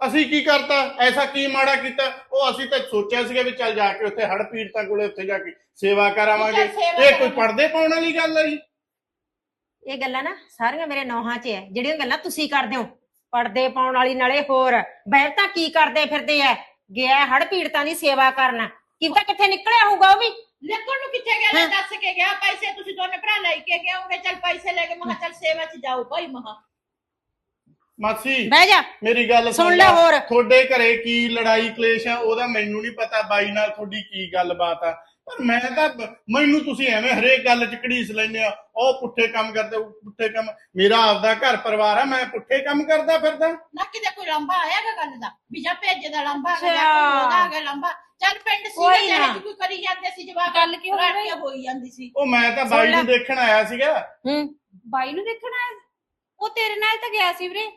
ਅਸੀਂ ਕੀ ਕਰਤਾ? ਐਸਾ ਕੀ ਮਾੜਾ ਕੀਤਾ? ਉਹ ਅਸੀਂ ਤਾਂ ਸੋਚਿਆ ਸੀਗਾ ਵੀ ਚੱਲ ਜਾ ਕੇ ਉੱਥੇ ਹੜ ਪੀੜਤਾਂ ਕੋਲੇ ਉੱਥੇ ਜਾ ਕੇ ਸੇਵਾ ਕਰਾਵਾਂਗੇ। ਸੇਵਾ ਇਹ ਕੋਈ ਕਰਾਂਗੇ। ਪੜਦੇ ਪਾਉਣ ਵਾਲੀ ਗੱਲ ਹੈ ਜੀ? ਇਹ ਗੱਲਾਂ ਨਾ ਸਾਰੀਆਂ ਮੇਰੇ ਨੌਹਾਂ 'ਚ ਹੈ ਜਿਹੜੀਆਂ ਗੱਲਾਂ ਤੁਸੀਂ ਕਰਦੇ ਹੋ। ਪਰਦੇ ਪਾਉਣ ਵਾਲੀ ਨਾਲੇ ਹੋਰ। ਬਹਿਰਤਾ ਕੀ ਕਰਦੇ ਫਿਰਦੇ ਐ? ਗਿਆ ਹੜ ਪੀੜਤਾਂ ਦੀ ਸੇਵਾ ਕਰਨ। ਕਿਵੇਂ ਕਿੱਥੇ ਨਿਕਲਿਆ ਹੋਊਗਾ ਉਹ ਵੀ? ਲੱਕੜ ਨੂੰ ਕਿੱਥੇ ਗਿਆ? ਲੈ ਦੱਸ ਕੇ ਗਿਆ। ਪੈਸੇ ਤੁਸੀਂ ਦੋਨੇ ਭਰਾ ਲੈ ਕੇ ਗਏ ਹੋਗੇ ਚੱਲ ਪੈਸੇ ਲੈ ਕੇ ਮਹਾ ਚੱਲ ਸੇਵਾ 'ਚ ਜਾਓ ਭਾਈ ਮਹਾ ਮਾਸੀ ਬਹਿ ਜਾ। ਮੇਰੀ ਗੱਲ ਸੁਣ ਲੈ ਹੋਰ। ਤੁਹਾਡੇ ਘਰੇ ਕੀ ਲੜਾਈ ਕਲੇਸ਼ ਆ? ਉਹਦਾ ਮੈਨੂੰ ਨਹੀਂ ਪਤਾ ਬਾਈ ਨਾਲ ਤੁਹਾਡੀ ਕੀ ਗੱਲਬਾਤ ਆ। ਪਰ ਮੈਂ ਤਾਂ ਬ- ਮੈਨੂੰ ਤੁਸੀਂ ਐਵੇਂ ਹਰੇਕ ਗੱਲ ਚ ਘੜੀਸ ਲੈਂਦੇ ਆ। ਉਹ ਪੁੱਠੇ ਕੰਮ ਕਰਦੇ ਉਹ ਪੁੱਠੇ ਕੰਮ। ਮੇਰਾ ਆਪਦਾ ਘਰ ਪਰਿਵਾਰ ਆ ਮੈਂ ਪੁੱਠੇ ਕੰਮ ਕਰਦਾ ਫਿਰਦਾ। ਨਾ ਕਿਤੇ ਕੋਈ ਲੰਬਾ ਆਇਆਗਾ ਗੱਲ ਦਾ। ਵੀ ਜਾਂ ਭੇਜੇ ਦਾ ਲੰਬਾ ਆ ਗਿਆ ਜਾਂ ਅੱਛਾ। ਕੋਈ ਉਹਦਾ ਆ ਗਿਆ ਲੰਬਾ ਚੱਲ ਪਿੰਡ ਸੀ ਕੋਈ ਜਿਹੜੇ ਨਾ। ਕੋਈ ਕਰੀ ਜਾਂਦੇ ਸੀ ਜਵਾਬ ਗੱਲ ਕੀ ਹੋ ਗਈ? ਹੋਈ ਜਾਂਦੀ ਸੀ? ਉਹ ਮੈਂ ਤਾਂ ਬਾਈ ਨੂੰ ਦੇਖਣ ਆਇਆ ਸੀਗਾ। ਹੂੰ। ਬਾਈ ਨੂੰ ਦੇਖਣਾ ਹੈ ਉਹ ਤੇਰੇ ਨਾਲ ਤਾਂ ਗਿਆ ਸੀ ਵੀਰੇ।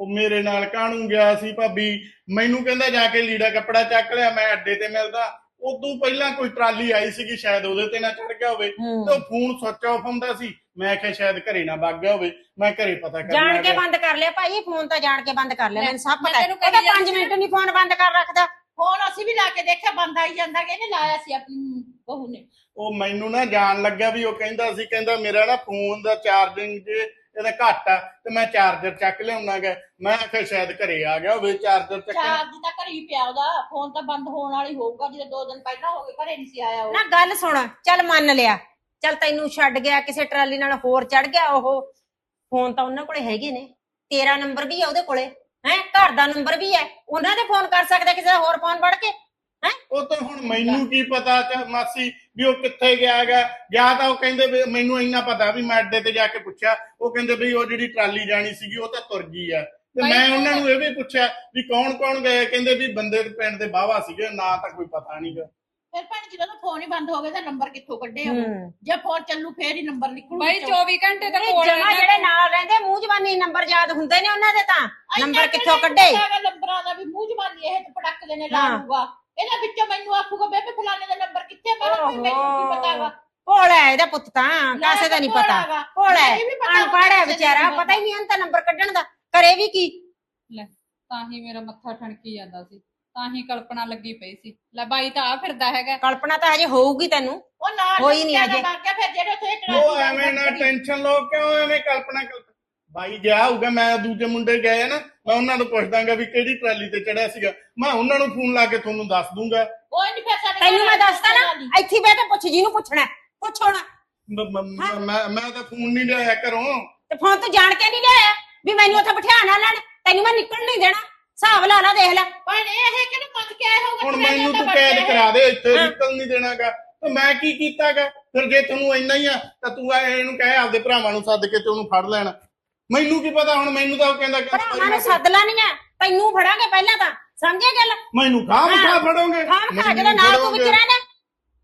ਉਹ ਮੇਰੇ ਨਾਲ ਕਾਹਨੂੰ ਗਿਆ ਸੀ ਭਾਬੀ? ਮੈਨੂੰ ਕਹਿੰਦਾ ਜਾ ਕੇ ਲੀੜਾ ਕੱਪੜਾ ਚੱਕ ਲਿਆ ਮੈਂ ਅੱਡੇ ਤੇ ਮਿਲਦਾ। ਉਦੋਂ ਪਹਿਲਾਂ ਕੋਈ ਟਰਾਲੀ ਆਈ ਸੀਗੀ ਸ਼ਾਇਦ ਉਹਦੇ ਤੇ ਨਾ ਚੜ ਗਿਆ ਹੋਵੇ। ਤੇ ਉਹ ਫੋਨ ਸੁੱਚ ਆਫ ਹੁੰਦਾ ਸੀ। ਮੈਂ ਕਿਹਾ ਸ਼ਾਇਦ ਘਰੇ ਨਾ ਵਗ ਗਿਆ ਹੋਵੇ। ਮੈਂ ਘਰੇ ਪਤਾ ਕਰਨਾ ਜਾਣ ਕੇ। ਬੰਦ ਕਰ ਲਿਆ ਭਾਈ ਫੋਨ ਤਾਂ ਜਾਣ ਕੇ ਬੰਦ ਕਰ ਲਿਆ ਮੈਨੂੰ ਸਭ ਪਤਾ ਹੈ। ਤੈਨੂੰ ਉਹ ਤਾਂ ਕਹੀ 5 ਜਾਂਦੀ ਮਿੰਟ ਨਹੀਂ ਫੋਨ ਬੰਦ ਕਰ ਰੱਖਦਾ। ਫੋਨ ਅਸੀਂ ਵੀ ਲਾ ਕੇ ਦੇਖਿਆ ਬੰਦ ਆਈ ਜਾਂਦਾ ਕਿ ਇਹਨੇ ਲਾਇਆ ਸੀ ਆਪਣੀ ਬਹੂ ਨੇ। ਉਹ ਮੈਨੂੰ ਨਾ ਜਾਣ ਲੱਗਿਆ ਵੀ ਉਹ ਕਹਿੰਦਾ ਸੀ ਕਹਿੰਦਾ ਮੇਰਾ ਨਾ ਫੋਨ ਦਾ ਚਾਰਜਿੰਗ ਜੇ ਇਹਦਾ ਘੱਟ ਆ ਤੇ ਮੈਂ ਚਾਰਜਰ ਚੱਕ ਲਿਆਉਣਾਗਾ। ਮੈਂ ਆਖਿਆ ਸ਼ਾਇਦ ਘਰੇ ਆ ਗਿਆ ਹੋਵੇ ਚਾਰਜਰ ਚੱਕਣ। ਚਾਰਜ ਤਾਂ ਘਰੇ ਹੀ ਪਿਆ ਉਹਦਾ ਫੋਨ ਤਾਂ ਬੰਦ ਹੋਣ ਵਾਲੀ ਹੋਊਗਾ ਜਦੋਂ ਦੋ ਦਿਨ ਪਹਿਲਾਂ ਹੋ ਗਏ ਘਰੇ ਨਹੀਂ ਸੀ ਆਇਆ ਉਹ। ਨਾ ਗੱਲ ਸੁਣ ਚੱਲ ਮੰਨ ਲਿਆ। ਚੱਲ ਤੈਨੂੰ ਛੱਡ ਗਿਆ ਕਿਸੇ ਟਰਾਲੀ ਨਾਲ ਹੋਰ ਚੜ ਗਿਆ ਉਹ। ਫੋਨ ਤਾਂ ਉਹਨਾਂ ਕੋਲੇ ਹੈਗੇ ਨੇ। ਤੇਰਾ ਨੰਬਰ ਵੀ ਹੈ ਉਹਦੇ ਕੋਲੇ। ਹੈ ਘਰ ਦਾ ਨੰਬਰ ਵੀ ਹੈ। ਉਹਨਾਂ ਦੇ ਫੋਨ ਕਰ ਸਕਦਾ ਕਿਸੇ ਦਾ ਹੋਰ ਫੋਨ ਵੜ ਕੇ। ਉਹ ਤਾਂ ਹੁਣ ਮੈਨੂੰ ਕੀ ਪਤਾ ਚ ਮਾਸੀ ਵੀ ਉਹ ਕਿੱਥੇ ਗਿਆ ਹੈਗਾ। ਜਾਂ ਤਾਂ ਉਹ ਕਹਿੰਦੇ ਵੀ ਮੈਨੂੰ ਇੰਨਾ ਪਤਾ ਵੀ ਮੈਂ ਅੱਡੇ ਤੇ ਜਾ ਕੇ ਪੁੱਛਿਆ। ਉਹ ਕਹਿੰਦੇ ਵੀ ਉਹ ਜਿਹੜੀ ਟਰਾਲੀ ਜਾਣੀ ਸੀਗੀ ਉਹ ਤਾਂ ਤੁਰ ਗਈ ਆ। ਤੇ ਮੈਂ ਉਹਨਾਂ ਨੂੰ ਇਹ ਵੀ ਪੁੱਛਿਆ ਵੀ ਕੌਣ ਕੌਣ ਗਏ? ਕਹਿੰਦੇ ਵੀ ਬੰਦੇ ਦੇ ਪਿੰਡ ਦੇ ਬਾਵਾ ਸੀਗੇ ਨਾ ਤਾਂ ਕੋਈ ਪਤਾ ਨਹੀਂਗਾ ਫਿਰ ਭੈਣ ਜਦੋਂ ਤਾਂ ਫੋਨ ਹੀ ਬੰਦ ਹੋ ਗਿਆ ਤਾਂ ਨੰਬਰ ਕਿੱਥੋਂ ਕੱਢੇ ਉਹ? ਜੇ ਫੋਨ ਚੱਲੂ ਫੇਰ ਹੀ ਨੰਬਰ ਨਿਕਲੂ ਬਾਈ ਵਿੱਚੋਂ। 24 ਘੰਟੇ ਤੱਕ ਕੋਲ ਜਮਾ ਜਿਹੜੇ ਨਾਲ ਰਹਿੰਦੇ ਮੂੰਹ ਜ਼ਬਾਨੀ ਨੰਬਰ ਯਾਦ ਹੁੰਦੇ ਨੇ ਉਹਨਾਂ ਦੇ ਤਾਂ। ਨੰਬਰ ਕਿੱਥੋਂ ਕੱਢੇ? ਨੰਬਰਾਂ ਦਾ ਵੀ ਮੂੰਹ ਜਮਾਨੀ ਇਹ ਤੇ ਪਟਕ ਦੇ ਨੇ ਲਾ ਹਾਂ। ਲੂਗਾ। ਇਹਦੇ ਵਿੱਚੋਂ ਮੈਨੂੰ ਆਖੂਗਾ ਬੇਬੇ ਫਲਾਣੇ ਦਾ ਨੰਬਰ ਕਿੱਥੇ ਮੈਂ ਕਿਹਾ ਕੋਈ ਮੈਨੂੰ ਕੀ ਪਤਾ ਹੈਗਾ ਭੋਲਾ ਹੈ ਇਹਦਾ ਪੁੱਤ ਤਾਂ ਕਾਸੇ ਦਾ ਨਹੀਂ ਭੋਲਾ ਪਤਾ। ਭੋਲਾ ਹੈ ਨਹੀਂ ਵੀ ਪਤਾ ਅਨਪੜ੍ਹ ਹੈ ਹੁੰਦਾ ਕਿਸੇ ਵਿਚਾਰਾ ਪਤਾ ਹੀ ਨਹੀਂ ਅੰਤ ਨੰਬਰ ਕੱਢਣ ਦਾ ਕਰੇ ਵੀ ਕੀ? ਲੈ ਤਾਂ ਹੀ ਮੇਰਾ ਮੱਥਾ ਠਣਕੀ ਜਾਂਦਾ ਸੀ ਤਾਂ ਹੀ ਕਲਪਨਾ ਲੱਗੀ ਪਈ ਸੀ। ਲੈ ਬਾਈ ਤਾਂ ਆ ਫਿਰਦਾ ਹੈਗਾ। ਕਲਪਨਾ ਤਾਂ ਹਜੇ ਹੋਊਗੀ ਤੈਨੂੰ। ਉਹ ਨਾ ਹੋਈ ਨੀ ਅਜੇ। ਫਿਰ ਜਿਹੜੇ ਉੱਥੇ ਉਹ ਐਵੇਂ ਨਾ ਟੈਨਸ਼ਨ ਲਓ ਕਿਉਂ ਐਵੇਂ ਕਲਪਨਾ ਕਲਪਨਾ ਬਾਈ ਗਿਆ ਹੋਊਗਾ ਮੈਂ ਦੂਜੇ ਮੁੰਡੇ ਗਏ ਆ ਨਾ ਮੈਂ ਉਹਨਾਂ ਨੂੰ ਪੁੱਛਦਾਗਾ ਵੀ ਕਿਹੜੀ ਟਰਾਲੀ ਤੇ ਚੜਿਆ ਸੀਗਾ। ਮੈਂ ਉਹਨਾਂ ਨੂੰ ਫੋਨ ਲਾ ਕੇ ਤੁਹਾਨੂੰ ਦੱਸ ਦੂੰਗਾ। ਉਹ ਨਹੀਂ ਫਿਰ ਸਾਡੇ ਤੈਨੂੰ ਮੈਂ ਦੱਸਦਾ ਨਾ ਇੱਥੇ ਬਹਿ ਕੇ ਪੁੱਛ ਜਿਹਨੂੰ ਪੁੱਛਣਾ। ਪੁੱਛ ਮ- ਮ- ਮ- ਮੈਂ ਮੈਂ ਤਾਂ ਫੋਨ ਨਹੀਂ ਲਿਆਇਆ ਘਰੋਂ। ਤੇ ਫੋਨ ਤੂੰ ਜਾਣ ਕੇ ਨਹੀਂ ਲਿਆਇਆ ਵੀ ਮੈਨੂੰ ਉੱਥੇ ਬਿਠਾ ਨਾ ਲੈਣ ਤੈਨੂੰ ਮੈਂ ਨਿਕਲ ਨਹੀਂ ਦੇਣਾ। ਹਿਸਾਬ ਲਾ ਲਾ ਦੇਖ ਲੈ। ਪਰ ਇਹ ਹੈ ਕਿ ਮੱਤ ਕੇ ਆਏ ਹੋਗੇ ਹੁਣ ਮੈਨੂੰ ਤੂੰ ਕੈਦ ਕਰਾ ਦੇ ਇੱਥੇ ਨਿਕਲ ਨਹੀਂ ਦੇਣਾਗਾ। ਤੇ ਮੈਂ ਕੀ ਕੀਤਾਗਾ? ਫਿਰ ਜੇ ਤੈਨੂੰ ਇੰਨਾ ਹੀ ਆ ਤਾਂ ਤੂੰ ਐ ਇਹਨੂੰ ਕਹਿ ਆਪਦੇ ਭਰਾਵਾਂ ਨੂੰ ਸੱਦ ਕੇ ਤੇ ਉਹਨੂੰ ਫੜ ਲੈਣਾ। ਮੈਨੂੰ ਕੀ ਪਤਾ ਹੁਣ ਮੈਨੂੰ ਤਾਂ ਉਹ ਕਹਿੰਦਾ ਕਿ ਭਰਾਵਾਂ ਨੂੰ ਸੱਦ ਲੈਣੀ ਆ ਤੈਨੂੰ ਫੜਾਂਗੇ ਪਹਿਲਾਂ ਤਾਂ। ਸਮਝਿਆ ਗੱਲ? ਮੈਨੂੰ ਖਾਮ ਖਾ। ਫੜੋਗੇ। ਖਾਮ ਖਾ ਜਿਹੜਾ ਨਾਲ ਤੂੰ ਵਿੱਚ। ਰਹਿਣਾ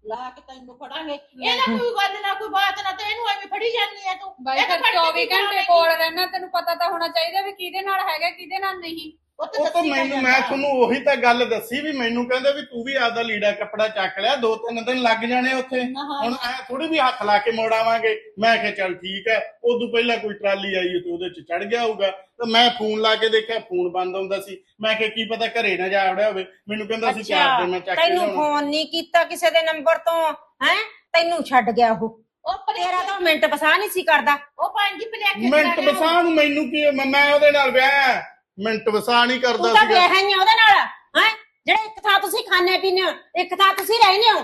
ਲਾ ਕੇ ਤੈਨੂੰ ਫੜਾਂਗੇ। ਇਹਦਾ ਕੋਈ ਗੱਲ ਨਾ ਕੋਈ ਬਾਤ ਨਾ ਤੇ ਇਹਨੂੰ ਐਵੇਂ ਫੜੀ ਜਾਂਦੀ ਐ ਤੂੰ। ਬਾਈ ਇਹ ਫਿਰ ਫੜ ਕੇ 24 ਕੀ ਘੰਟੇ? ਕੋਲ ਰਹਿਣਾ ਤੈਨੂੰ ਪਤਾ ਤਾਂ ਹੋਣਾ ਚਾਹੀਦਾ ਵੀ ਕਿਹਦੇ ਨਾਲ ਹੈਗਾ ਕਿਹਦੇ ਨਾਲ ਨਹੀਂ। ਉਹ ਤਾਂ ਮੈਨੂੰ ਮੈਂ ਤੁਹਾਨੂੰ ਉਹੀ ਤਾਂ ਗੱਲ ਦੱਸੀ ਵੀ ਮੈਨੂੰ ਕਹਿੰਦੇ ਵੀ ਤੂੰ ਵੀ ਆਪਦਾ ਲੀੜਾ ਕੱਪੜਾ ਚੱਕ ਲਿਆ ਦੋ ਤਿੰਨ ਦਿਨ ਲੱਗ ਜਾਣੇ ਉੱਥੇ। ਹੁਣ ਐ ਥੋੜੀ ਵੀ ਹੱਥ ਲਾ ਕੇ ਮੋੜਾਵਾਂਗੇ ਮੈਂ ਕਿਹਾ ਚੱਲ ਠੀਕ ਹੈ ਉਦੋਂ ਪਹਿਲਾਂ ਕੋਈ ਟਰਾਲੀ ਆਈ ਤੇ ਉਹਦੇ ਚ ਚੜ ਗਿਆ ਹੋਊਗਾ। ਤੇ ਮੈਂ ਫੋਨ ਲਾ ਕੇ ਦੇਖਿਆ ਫੋਨ ਬੰਦ ਹੁੰਦਾ ਸੀ। ਮੈਂ ਕਿਹਾ ਕੀ ਪਤਾ ਘਰੇ ਨਾ ਜਾ ਵੜਿਆ ਹੋਵੇ। ਮੈਨੂੰ ਕਹਿੰਦਾ ਸੀ ਚਾਰ ਦਿਨ ਮੈਂ ਚੱਕ ਕੇ ਤੈਨੂੰ ਫੋਨ ਨਹੀਂ ਕੀਤਾ ਕਿਸੇ ਦੇ ਨੰਬਰ ਤੋਂ ਹੈ? ਤੈਨੂੰ ਛੱਡ ਗਿਆ ਉਹ। ਉਹ ਤੇਰਾ ਤਾਂ ਮਿੰਟ ਪਸਾ ਨਹੀਂ ਸੀ ਕਰਦਾ। ਉਹ ਪੰਜ ਭਲੇਖੇ ਮਿੰਟ ਵਸਾ ਨੂੰ ਮੈਨੂੰ ਕੀ ਮੈਂ- ਮੈਂ ਉਹਦੇ ਨਾਲ ਵਿਆਹ ਮਿੰਟ ਵਸਾ ਨਹੀਂ ਤੂੰ ਕਰਦਾ ਤਾਂ ਸੀਗਾ। ਵਿਆਹ ਹੀ ਉਹਦੇ ਨਾਲ ਹੈ? ਜਿਹੜੇ ਇੱਕ ਥਾਂ ਤੁਸੀਂ ਖਾਣੇ ਪੀਣੇ ਹੋ ਇੱਕ ਥਾਂ ਤੁਸੀਂ ਰਹਿੰਦੇ ਹੋ।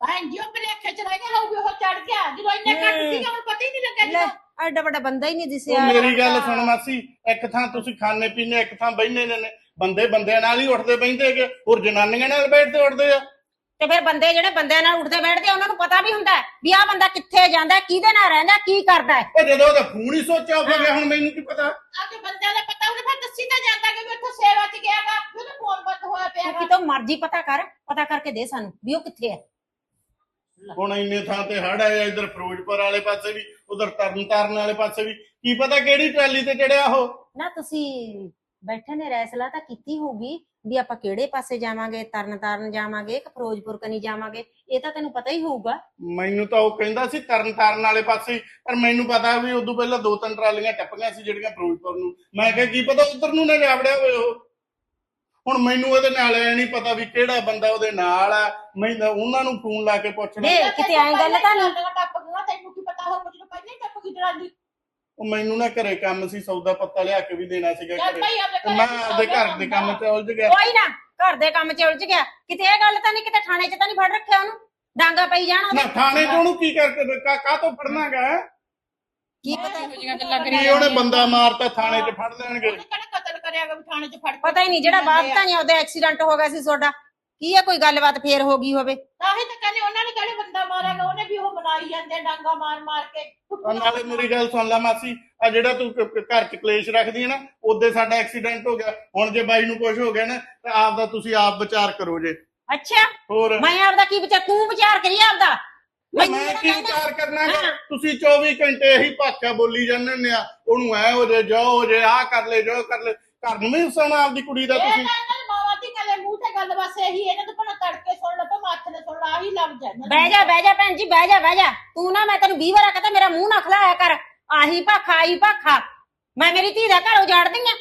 ਪੰਜ ਉਹ ਭਲੇਖੇ ਚ ਰਹਿ ਗਿਆ ਹੋਊਗੀ ਉਹ ਚੜ ਗਿਆ। ਜਦੋਂ ਇੰਨੇ ਘੱਟ ਹੂੰ। ਸੀਗਾ ਹੁਣ ਪਤਾ ਹੀ ਨਹੀਂ ਲੱਗਿਆ ਲੈ ਜਦੋਂ। ਐਡਾ ਵੱਡਾ ਬੰਦਾ ਹੀ ਨਹੀਂ ਦਿਸਿਆ। ਮੇਰੀ ਗੱਲ ਸੁਣ ਮਾਸੀ ਇੱਕ ਥਾਂ ਤੁਸੀਂ ਖਾਣੇ ਪੀਣੇ ਇੱਕ ਥਾਂ ਬਹਿੰਦੇ ਨੇ। ਬੰਦੇ ਬੰਦਿਆਂ ਨਾਲ ਹੀ ਉੱਠਦੇ ਬਹਿੰਦੇ ਹੈਗੇ ਹੋਰ ਜਨਾਨੀਆਂ ਨਾਲ ਬੈਠਦੇ ਉੱਠਦੇ ਆ। ਤੇ ਫਿਰ ਬੰਦੇ ਜਿਹੜੇ ਬੰਦਿਆਂ ਨਾਲ ਉੱਠਦੇ ਬੈਠਦੇ ਆ, ਉਹਨਾਂ ਨੂੰ ਪਤਾ ਵੀ ਹੁੰਦਾ ਹੈ ਵੀ ਆਹ ਬੰਦਾ ਕਿੱਥੇ ਜਾਂਦਾ ਹੈ, ਕਿਹਦੇ ਨਾਲ ਰਹਿੰਦਾ ਹੈ, ਕੀ ਕਰਦਾ ਹੈ। ਉਹ ਜਦੋਂ ਉਹਦਾ ਫੋਨ ਹੀ ਸੋਚਿਆ ਹੋ ਗਿਆ ਹੁਣ ਮੈਨੂੰ ਕੀ ਪਤਾ ਆ ਕੇ ਬੰਦਿਆਂ ਦਾ ਪਤਾ ਉਹਨੇ ਫਿਰ ਦੱਸੀ ਤਾਂ ਜਾਂਦਾ ਕਿ ਵੀ ਉੱਥੇ ਸੇਵਾ ਚ ਗਿਆਗਾ ਉਹਦਾ ਫੋਨ ਬੰਦ ਹੋਇਆ ਪਿਆ ਤੂੰ ਗਾ। ਕਿਤੋਂ ਮਰਜ਼ੀ ਪਤਾ ਕਰ ਪਤਾ ਕਰਕੇ ਦੇ ਸਾਨੂੰ ਵੀ ਉਹ ਕਿੱਥੇ ਹੈ ਹੁਣ ਇੰਨੇ ਥਾਂ ਤੇ ਹੜ ਆਇਆ ਇਧਰ ਫਿਰੋਜ਼ਪੁਰ ਵਾਲੇ ਪਾਸੇ ਵੀ ਉਧਰ ਤਰਨਤਾਰਨ ਵਾਲੇ ਪਾਸੇ ਵੀ ਕੀ ਪਤਾ ਕਿਹੜੀ ਟਰਾਲੀ ਤੇ ਚੜਿਆ ਉਹ ਨਾ ਤੁਸੀਂ ਬੈਠੇ ਨੇ ਰੈਸਲਾ ਤਾਂ ਕੀਤੀ ਹੋਊਗੀ ਵੀ ਆਪਾਂ ਕਿਹੜੇ ਪਾਸੇ ਜਾਵਾਂਗੇ ਤਰਨ ਤਾਰਨ ਜਾਵਾਂਗੇ ਕਿ ਫਿਰੋਜ਼ਪੁਰ ਕਨੀ ਜਾਵਾਂਗੇ ਇਹ ਤਾਂ ਤੈਨੂੰ ਪਤਾ ਹੀ ਹੋਊਗਾ। ਮੈਨੂੰ ਤਾਂ ਉਹ ਕਹਿੰਦਾ ਸੀ ਤਰਨਤਾਰਨ ਵਾਲੇ ਪਾਸੇ ਪਰ ਮੈਨੂੰ ਪਤਾ ਵੀ ਉਦੋਂ ਪਹਿਲਾਂ ਦੋ ਤਿੰਨ ਟਰਾਲੀਆਂ ਟੱਪੀਆਂ ਸੀ ਜਿਹੜੀਆਂ ਫਿਰੋਜ਼ਪੁਰ ਨੂੰ। ਮੈਂ ਕਿਹਾ ਕੀ ਪਤਾ ਉਧਰ ਨੂੰ ਨਾ ਜਾਵੜਿਆ ਹੋਵੇ ਉਹ। ਹੁਣ ਮੈਨੂੰ ਉਹਦੇ ਨਾਲ ਐ ਨਹੀਂ ਪਤਾ ਵੀ ਕਿਹੜਾ ਬੰਦਾ ਉਹਦੇ ਨਾਲ ਆ। ਮੈਂ ਤਾਂ ਉਹਨਾਂ ਨੂੰ ਫੋਨ ਲਾ ਕੇ ਪੁੱਛਣਾ। ਦੇ ਕਿਤੇ ਐਂ ਗੱਲ ਤਾਂ ਨਹੀਂ ਟੱਪ ਗਈਆਂ ਤੈਨੂੰ ਕੀ ਪਤਾ ਹੋ ਜਦੋਂ ਪਹਿਲਾਂ ਹੀ ਟੱਪ ਗਈ ਟਰਾਲੀ। ਉਹ ਮੈਨੂੰ ਨਾ ਘਰੇ ਕੰਮ ਸੀ ਸੌਦਾ ਪੱਤਾ ਲਿਆ ਕੇ ਵੀ ਦੇਣਾ ਸੀਗਾ ਚੱਲ ਘਰੇ। ਭਾਈ ਮੈਂ ਆਪਦੇ ਘਰ ਦੇ ਕੰਮ ਤੇ ਉਲਝ ਗਿਆ। ਕੋਈ ਨਾ ਘਰ ਦੇ ਕੰਮ 'ਚ ਉਲਝ ਗਿਆ। ਕਿਤੇ ਇਹ ਗੱਲ ਤਾਂ ਨਹੀਂ ਕਿਤੇ ਥਾਣੇ 'ਚ ਤਾਂ ਨਹੀਂ ਫੜ ਰੱਖਿਆ ਉਹਨੂੰ? ਡਾਂਗਾ ਪਈ ਜਾਣ ਨਾ ਉਹਦੇ ਥਾਣੇ ਤੋਂ ਉਹਨੂੰ ਕੀ ਕਰਕੇ ਕਾ ਕਾਹ ਤੋਂ ਫੜਨਾਗਾ? ਕੀ ਪਤਾ ਇਹੋ ਜਿਹੀਆਂ ਗੱਲਾਂ ਕਰੀ ਕੀ ਉਹਨੇ ਬੰਦਾ ਮਾਰਤਾ ਥਾਣੇ 'ਚ ਫੜ ਲੈਣਗੇ ਉਹਨੇ ਕਿਹੜਾ ਕਤਲ ਕਰਿਆਗਾ ਵੀ ਥਾਣੇ ਚ ਫੜ ਕੇ ਪਤਾ ਹੀ ਨਹੀਂ ਜਿਹੜਾ ਬਾਪ ਤਾਂ ਨਹੀਂ ਉਹਦੇ ਐਕਸੀਡੈਂਟ ਹੋ ਗਿਆ ਸੀ ਤੁਹਾਡਾ। ਕੀ ਹੈ ਕੋਈ ਗੱਲਬਾਤ ਫੇਰ ਹੋ ਗਈ ਹੋਵੇ? ਤਾਂ ਹੀ ਤਾਂ ਕਹਿੰਦੇ ਉਹਨਾਂ ਨੇ ਕਿਹੜੇ ਬੰਦਾ ਮਾਰਿਆਗਾ ਉਹਨੇ ਵੀ ਉਹ ਬਣਾਈ ਜਾਂਦੇ ਡਾਂਗਾ ਮਾਰ ਮਾਰ ਕੇ। ਆ ਨਾਲੇ ਮੇਰੀ ਗੱਲ ਸੁਣ ਲੈ ਮਾਸੀ ਆ ਜਿਹੜਾ ਤੂੰ ਕ- ਕ- ਘਰ 'ਚ ਕਲੇਸ਼ ਰੱਖਦੀ ਹੈ ਨਾ ਉਹਦੇ ਸਾਡਾ ਐਕਸੀਡੈਂਟ ਹੋ ਗਿਆ। ਹੁਣ ਜੇ ਬਾਈ ਨੂੰ ਕੁਝ ਹੋ ਗਿਆ ਨਾ ਤਾਂ ਆਪ ਦਾ ਤੁਸੀਂ ਆਪ ਵਿਚਾਰ ਕਰੋ ਜੇ। ਅੱਛਾ ਹੋਰ? ਮੈਂ ਆਪਦਾ ਕੀ ਵਿਚਾਰ ਤੂੰ ਵਿਚਾਰ ਕਰੀ ਆਪਦਾ? ਮੈਨੂੰ ਮੈਂ ਕੀ ਕਹਿੰਦਾ- ਵਿਚਾਰ ਕਰਨਾ ਗਾ? ਹਾਂ। ਤੁਸੀਂ 24 ਘੰਟੇ ਇਹੀ ਭਾਖਾ ਬੋਲੀ ਜਾਂਦੇ ਨੇ ਆ। ਉਹਨੂੰ ਐ ਹੋ ਜੇ ਜੋ ਹੋ ਜੇ ਆ ਕਰ ਲੈ ਜੋ ਕਰ ਲੈ। ਘਰ ਨੂੰ ਵੀ ਸੁਣਾ ਆਪਦੀ ਕੁੜੀ ਦਾ ਇਹ ਤਾਂ ਤੁਸੀਂ। ਇਹਨਾਂ ਦੀ ਮਾਵਾਂ ਦੀ ਕਲੇ ਮੂੰਹ ਤੇ ਗੱਲ ਬਸ ਇਹੀ ਇਹਨਾਂ ਤੋਂ ਭਲਾ ਤੜਕੇ ਸੁਣ ਲਓ ਭਾਵੇਂ ਹੱਥ ਨੇ ਸੁਣ ਲਾ ਆਹੀ ਲੱਭ ਜਾਂਦਾ ਬਹਿ ਜਾ ਬਹਿ ਜਾ ਭੈਣ ਜੀ ਬਹਿ ਜਾ ਬਹਿ ਜਾ। ਤੂੰ ਨਾ ਮੈਂ ਤੈਨੂੰ 20 ਵਾਰ ਕਹਤਾ ਮੇਰਾ ਮੂੰਹ ਨਾ ਖਲਾਇਆ ਕਰ। ਆਹੀ ਭਾਖਾ ਆਹੀ ਭਾਖਾ। ਮੈਂ ਮੇਰੀ ਧੀ ਦਾ ਘਰ ਉਜਾੜਦੀ ਆ।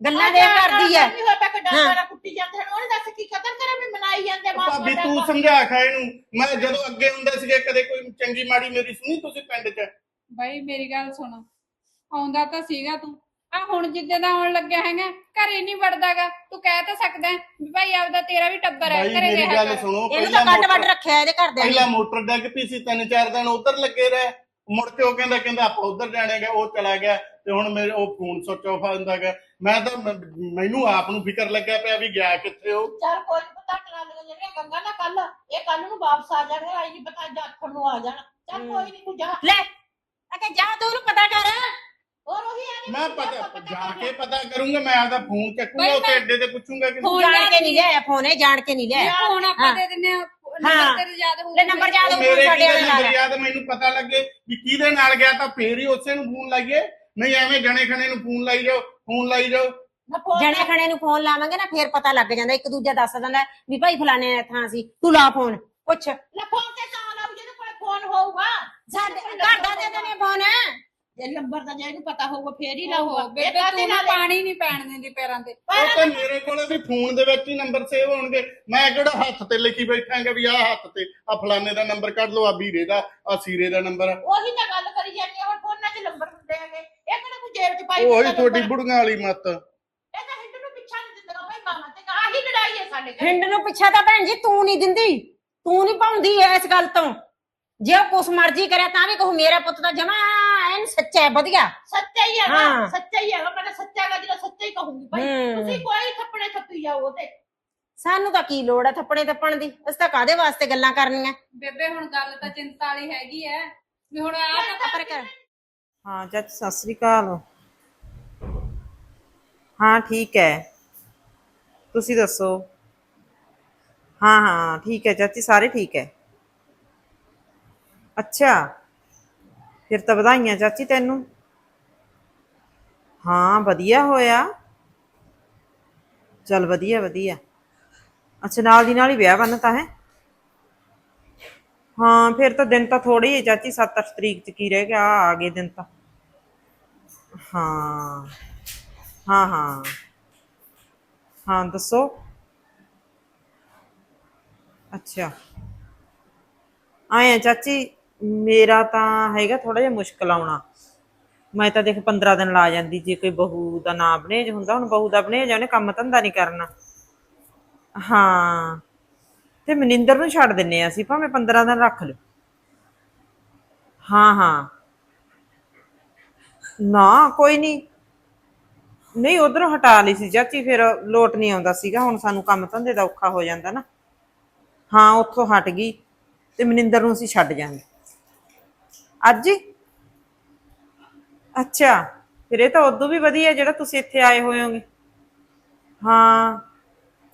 ਗੱਲਾਂ ਦੇ ਕਰਦੀ ਐ ਨਹੀਂ ਹੋਇਆ ਪਿਆ ਕਿ ਡਾਂਗਾ ਨਾਲ ਕੁੱਟੀ ਜਾਂਦੇ ਹਨ ਉਹਨੇ ਦੱਸ ਕੀ ਕਦਰ ਕਰੇ ਵੀ ਮਨਾਈ ਜਾਂਦੇ ਮਾਂ ਭਾਬੀ ਤੂੰ ਸਮਝਾ ਖਾ ਇਹਨੂੰ। ਮੈਂ ਜਦੋਂ ਅੱਗੇ ਹੁੰਦੇ ਸੀਗੇ ਕਦੇ ਕੋਈ ਚੰਗੀ ਮਾੜੀ ਮੇਰੀ ਸੁਣੀ ਤੁਸੀਂ ਪਿੰਡ 'ਚ? ਬਾਈ ਮੇਰੀ ਗੱਲ ਸੁਣ। ਆਉਂਦਾ ਤਾਂ ਸੀਗਾ ਤੂੰ। ਆ ਹੁਣ ਜਿੱਦੇ ਦਾ ਆਉਣ ਲੱਗਿਆ ਹੈਗਾ ਘਰੇ ਨਹੀਂ ਵੜਦਾਗਾ। ਤੂੰ ਕਹਿ ਤਾਂ ਸਕਦਾ ਹੈ ਵੀ ਭਾਈ ਆਪਦਾ ਤੇਰਾ ਵੀ ਟੱਬਰ ਹੈ ਘਰੇ ਮੇਰੀ ਰਿਹਾ ਗੱਲ ਕਰ ਸੁਣੋ ਇਹਨੂੰ ਤਾਂ ਕੱਟ ਵੱਟ ਰੱਖਿਆ ਇਹਦੇ ਘਰ ਦੇ ਪਹਿਲਾਂ ਮੋਟਰ ਡਿੱਗ ਪਈ ਸੀ ਤਿੰਨ ਚਾਰ ਦਿਨ ਉਧਰ ਲੱਗੇ ਰਹੇ। ਮੁੜ ਕੇ ਉਹ ਕਹਿੰਦਾ ਕਹਿੰਦਾ ਆਪਾਂ ਉਧਰ ਜਾਣੇਗਾ ਉਹ ਚਲਾ ਗਿਆ ਤੇ ਹੁਣ ਮੇਰੇ ਉਹ ਫੋਨ ਸੁੱਚ ਆਫ ਹੁੰਦਾਗਾ ਮੈਂ ਤਾਂ ਮ- ਮੈਨੂੰ ਆਪ ਨੂੰ ਫਿਕਰ ਲੱਗਿਆ ਪਿਆ ਵੀ ਗਿਆ ਕਿੱਥੇ ਉਹ। ਚੱਲ ਕੋਈ ਨੀ ਪਤਾ ਟਰਾਲੀਆਂ ਜਿਹੜੀਆਂ ਗੰਗਾ ਨਾ ਕੱਲ ਇਹ ਕੱਲ ਨੂੰ ਵਾਪਸ ਆ ਜਾਣਗੇ ਆਈ ਨਹੀਂ ਪਤਾ ਆਥਣ ਨੂੰ ਆ ਜਾਣਾ। ਚੱਲ ਕੋਈ ਨਹੀਂ ਤੂੰ ਜਾ। ਲੈ ਅਕੇ ਜਾ ਤੂੰ ਉਹਨੂੰ ਪਤਾ ਕਰ। ਹੋਰ ਉਹੀ ਆ ਨੀ ਮੈਂ ਪਤਾ ਜਾ ਕੇ ਪਤਾ ਕਰੂੰਗਾ ਮੈਂ ਆਪਦਾ ਫੋਨ ਚੱਕੂਗਾ ਮੈਂ- ਅੱਡੇ ਤੇ ਪੁੱਛੂਗਾ ਕਿ ਫੋਨ ਜਾਣ ਕੇ ਨਹੀਂ ਲਿਆਇਆ ਫੋਨ ਇਹ ਜਾਣ ਕੇ ਨਹੀਂ ਲਿਆਇਆ ਹੁਣ ਆਪਾਂ। ਦੇ ਦਿੰਨੇ ਆ ਹਾਂ। ਨੰਬਰ ਤੇ ਯਾਦ ਹੋਊ ਲੈ ਨੰਬਰ ਯਾਦ ਹੋਊ। ਮੇਰੇ ਸਾਡੇ ਕਿਹਦੇ ਨਾਲ ਨੰਬਰ ਯਾਦ ਮੈਨੂੰ ਪਤਾ ਲੱਗੇ ਵੀ ਕਿਹਦੇ ਨਾਲ ਗਿਆ ਤਾਂ ਫੇਰ ਹੀ ਉਸੇ ਨੂੰ ਫੋਨ ਲਾਈਏ। ਨਹੀਂ ਐਵੇਂ ਜਣੇ ਖਣੇ ਨੂੰ ਫੋਨ ਲਾਈ ਜਾਓ ਫੋਨ ਲਾਈ ਜਾਓ। ਨਾ ਫੋਨ ਜਣੇ ਖਣੇ ਨੂੰ ਫੋਨ ਲਾਵਾਂਗੇ ਨਾ ਫੇਰ ਪਤਾ ਲੱਗ ਜਾਂਦਾ ਇੱਕ ਦੂਜਾ ਦੱਸ ਦਿੰਦਾ ਵੀ ਭਾਈ ਫਲਾਣੇ ਥਾਂ ਸੀ ਤੂੰ ਲਾ ਫੋਨ ਪੁੱਛ। ਲੈ ਫੋਨ ਤੇ ਤਾਂ ਲਾਉ ਜਿਹਦੇ ਕੋਲ ਫੋਨ ਹੋਊਗਾ। ਸਾਡੇ ਘਰ ਦਾ ਦੇ ਦੇਣੇ ਫੋਨ ਜੇ ਨੰਬਰ ਦਾ ਜੇ ਇਹਨੂੰ ਪਤਾ ਹੋਊਗਾ ਫੇਰ ਹੀ ਲਾਊਗਾ। ਬੇਬੇ ਤੂੰ ਨਾ ਪਾਣੀ ਨਹੀਂ ਪੈਣ ਦਿੰਦੀ ਪੈਰਾਂ ਤੇ। ਉਹ ਤਾਂ ਮੇਰੇ ਕੋਲੇ ਵੀ ਫੋਨ ਦੇ ਵਿੱਚ ਹੀ ਨੰਬਰ ਸੇਵ ਹੋਣਗੇ। ਮੈਂ ਕਿਹੜਾ ਹੱਥ ਤੇ ਲਿਖੀ ਬੈਠਾਂਗਾ ਵੀ ਆਹ ਹੱਥ ਤੇ। ਆ ਫਲਾਣੇ ਦਾ ਨੰਬਰ ਕੱਢ ਲਓ ਆ ਵੀਰੇ ਦਾ ਆ ਸੀਰੇ ਦਾ ਨੰਬਰ। ਉਹੀ ਤਾਂ ਗੱਲ ਕਰੀ ਜਾਂਦੀ ਆ, ਹੁਣ ਫੋਨਾਂ 'ਚ ਨੰਬਰ ਹੁੰਦੇ ਹੈਗੇ। ਇਹ ਕਿਹੜਾ ਕੋਈ ਜੇਬ 'ਚ ਪਾਈ ਉਹੀ ਤੁਹਾਡੀ। ਬੁੜੀਆਂ ਵਾਲੀ ਮੱਤ। ਇਹ ਤਾਂ ਹਿੰਦ ਨੂੰ ਪਿੱਛਾ ਨਹੀਂ ਦਿੰਦਾ ਭਾਈ ਮਾਮਾ ਤੇ ਆਹੀ ਲੜਾਈ ਹੈ ਸਾਡੇ ਘਰੇ। ਹਿੰਡ ਨੂੰ ਪਿੱਛਾ ਤਾਂ ਭੈਣ ਜੀ ਤੂੰ ਨਹੀਂ ਦਿੰਦੀ। ਤੂੰ ਨਹੀਂ ਪਾਉਂਦੀ ਇਸ ਗੱਲ ਤੋਂ। ਜੇ ਉਹ ਕੁਛ ਮਰਜ਼ੀ ਕਰਿਆ ਤਾਂ ਵੀ ਕਹੂ ਮੇਰਾ ਪੁੱਤ ਤਾਂ ਜਮਾ ਐਨ ਸੱਚਾ ਹੈ ਵਧੀਆ। ਸੱਚਾ ਹੀ ਹੈਗਾ। ਸੱਚਾ ਹੀ ਹੈਗਾ ਮੈਂ ਤਾਂ ਸੱਚਾ ਹੈਗਾ ਜਿਹੜਾ ਸੱਚਾ ਹੀ ਕਹੂੰਗੀ ਭਾਈ। ਤੁਸੀਂ ਕੋਈ ਥੱਪੜੇ ਥੱਪੀ ਜਾਓ ਤੇ ਸਾਨੂੰ ਤਾਂ ਕੀ ਲੋੜ ਹੈ ਥੱਪੜੇ ਥੱਪਣ ਦੀ? ਅਸੀਂ ਤਾਂ ਕਾਦੇ ਵਾਸਤੇ ਗੱਲਾਂ ਕਰਨੀਆਂ? ਬੇਬੇ ਹੁਣ ਗੱਲ ਤਾਂ ਚਿੰਤਾ ਵਾਲੀ ਹੈਗੀ ਐ। ਵੀ ਹੁਣ ਆ ਤਾਂ ਖਬਰ ਕਰ। ਹਾਂ ਚਾਚੀ ਸਤਿ ਸ੍ਰੀ ਅਕਾਲ। ਹਾਂ ਠੀਕ ਹੈ ਤੁਸੀਂ ਦੱਸੋ। ਹਾਂ ਹਾਂ ਠੀਕ ਹੈ ਚਾਚੀ ਸਾਰੇ ਠੀਕ ਹੈ ਅੱਛਾ, ਫਿਰ ਤਾਂ ਵਧਾਈਆਂ ਚਾਚੀ ਤੈਨੂੰ। ਹਾਂ, ਵਧੀਆ ਹੋਇਆ। ਚੱਲ ਵਧੀਆ ਵਧੀਆ। ਅੱਛਾ, ਨਾਲ ਦੀ ਨਾਲ ਹੀ ਵਿਆਹ ਬੰਨਤਾ ਹੈ। ਹਾਂ, ਫਿਰ ਤਾਂ ਦਿਨ ਤਾਂ ਥੋੜੇ ਹੀ ਹੈ ਚਾਚੀ 7-8 ਤਰੀਕ ਚ ਕੀ ਰਹਿ ਗਿਆ, ਆ ਆ ਗਏ ਦਿਨ ਤਾਂ। ਹਾਂ ਹਾਂ ਹਾਂ। ਹਾਂ, ਦੱਸੋ। ਅੱਛਾ। ਆਏ ਆ ਚਾਚੀ। ਮੇਰਾ ਤਾਂ ਹੈਗਾ ਥੋੜਾ ਜਿਹਾ ਮੁਸ਼ਕਲ ਆਉਣਾ। ਮੈਂ ਤਾਂ ਦੇਖ 15 ਦਿਨ ਲਾ ਜਾਂਦੀ, ਜੇ ਕੋਈ ਬਹੂ ਦਾ ਨਾਂ ਬਣੇਜ ਹੁੰਦਾ, ਹੁਣ ਬਹੂ ਦਾ ਬਣੇਜ ਆ, ਉਹਨੇ ਕੰਮ ਧੰਦਾ ਨਹੀਂ ਕਰਨਾ। ਹਾਂ, ਤੇ ਮਨਿੰਦਰ ਨੂੰ ਛੱਡ ਦਿੰਨੇ ਆ ਅਸੀਂ, ਭਾਵੇਂ 15 ਦਿਨ ਰੱਖ ਲਓ। ਹਾਂ ਹਾਂ। ਨਾ, ਕੋਈ ਨਹੀਂ ਨਹੀਂ, ਉਧਰੋਂ ਹਟਾ ਲਈ ਸੀ ਚਾਚੀ, ਫਿਰ ਲੋਟ ਨਹੀਂ ਆਉਂਦਾ ਸੀਗਾ, ਹੁਣ ਸਾਨੂੰ ਕੰਮ ਧੰਦੇ ਦਾ ਔਖਾ ਹੋ ਜਾਂਦਾ ਨਾ। ਹਾਂ, ਉੱਥੋਂ ਹਟ ਗਈ, ਤੇ ਮਨਿੰਦਰ ਨੂੰ ਅਸੀਂ ਛੱਡ ਜਾਂਗੇ। ਅੱਜ ਹੀ? ਅੱਛਾ ਫਿਰ ਇਹ ਤਾਂ ਉਦੋਂ ਵੀ ਵਧੀਆ ਜਿਹੜਾ ਤੁਸੀਂ ਇੱਥੇ ਆਏ ਹੋਏ ਹੋਗੇ। ਹਾਂ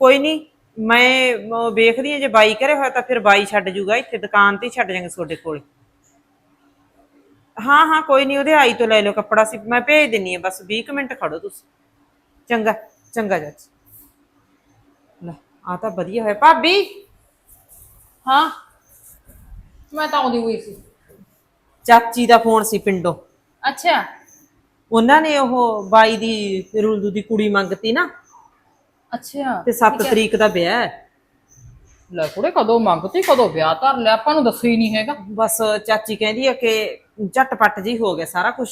ਕੋਈ ਨਹੀਂ ਮੈਂ ਅਹ, ਵੇਖਦੀ ਹਾਂ ਜੇ ਬਾਈ ਕਰੇ ਹੋਇਆ ਤਾਂ ਫਿਰ ਬਾਈ ਛੱਡ ਜੂਗਾ ਇੱਥੇ ਦੁਕਾਨ ਤੇ ਹੀ ਛੱਡ ਜਾਾਂਗੇ ਤੁਹਾਡੇ ਕੋਲ। ਹਾਂ ਹਾਂ ਕੋਈ ਨਹੀਂ ਉਹਦੇ ਆਈ ਤੋਂ ਲੈ ਲਓ ਕੱਪੜਾ ਸੀ ਮੈਂ ਭੇਜ ਦਿੰਨੀ ਆ ਬਸ 20 ਕੁ ਮਿੰਟ ਖੜੋ ਤੁਸੀਂ। ਚੰਗਾ ਚੰਗਾ ਚਾਚੀ। ਲੈ ਆ ਤਾਂ ਵਧੀਆ ਹੋਇਆ। ਭਾਬੀ? ਹਾਂ? ਮੈਂ ਤਾਂ ਆਉਂਦੀ ਹੋਈ ਸੀ। ਚਾਚੀ ਦਾ ਫੋਨ ਸੀ ਪਿੰਡੋਂ। ਅੱਛਾ। ਉਹਨਾਂ ਨੇ ਉਹ ਬਾਈ ਦੀ ਰੁਲਦੂ ਦੀ ਕੁੜੀ ਮੰਗਤੀ ਨਾ। ਅੱਛਾ ਤੇ 7 ਤਰੀਕ ਦਾ ਵਿਆਹ ਹੈ। ਲੈ ਕੁੜੇ ਕਦੋਂ ਮੰਗਤੀ ਕਦੋਂ ਵਿਆਹ ਧਰ ਲਿਆ ਆਪਾਂ ਨੂੰ ਦੱਸਿਆ ਹੀ ਨਹੀਂ ਹੈਗਾ। ਬਸ ਚਾਚੀ ਕਹਿੰਦੀ ਆ ਕਿ ਝਟਪਟ ਜੀ ਹੋ ਗਿਆ ਸਾਰਾ ਕੁਝ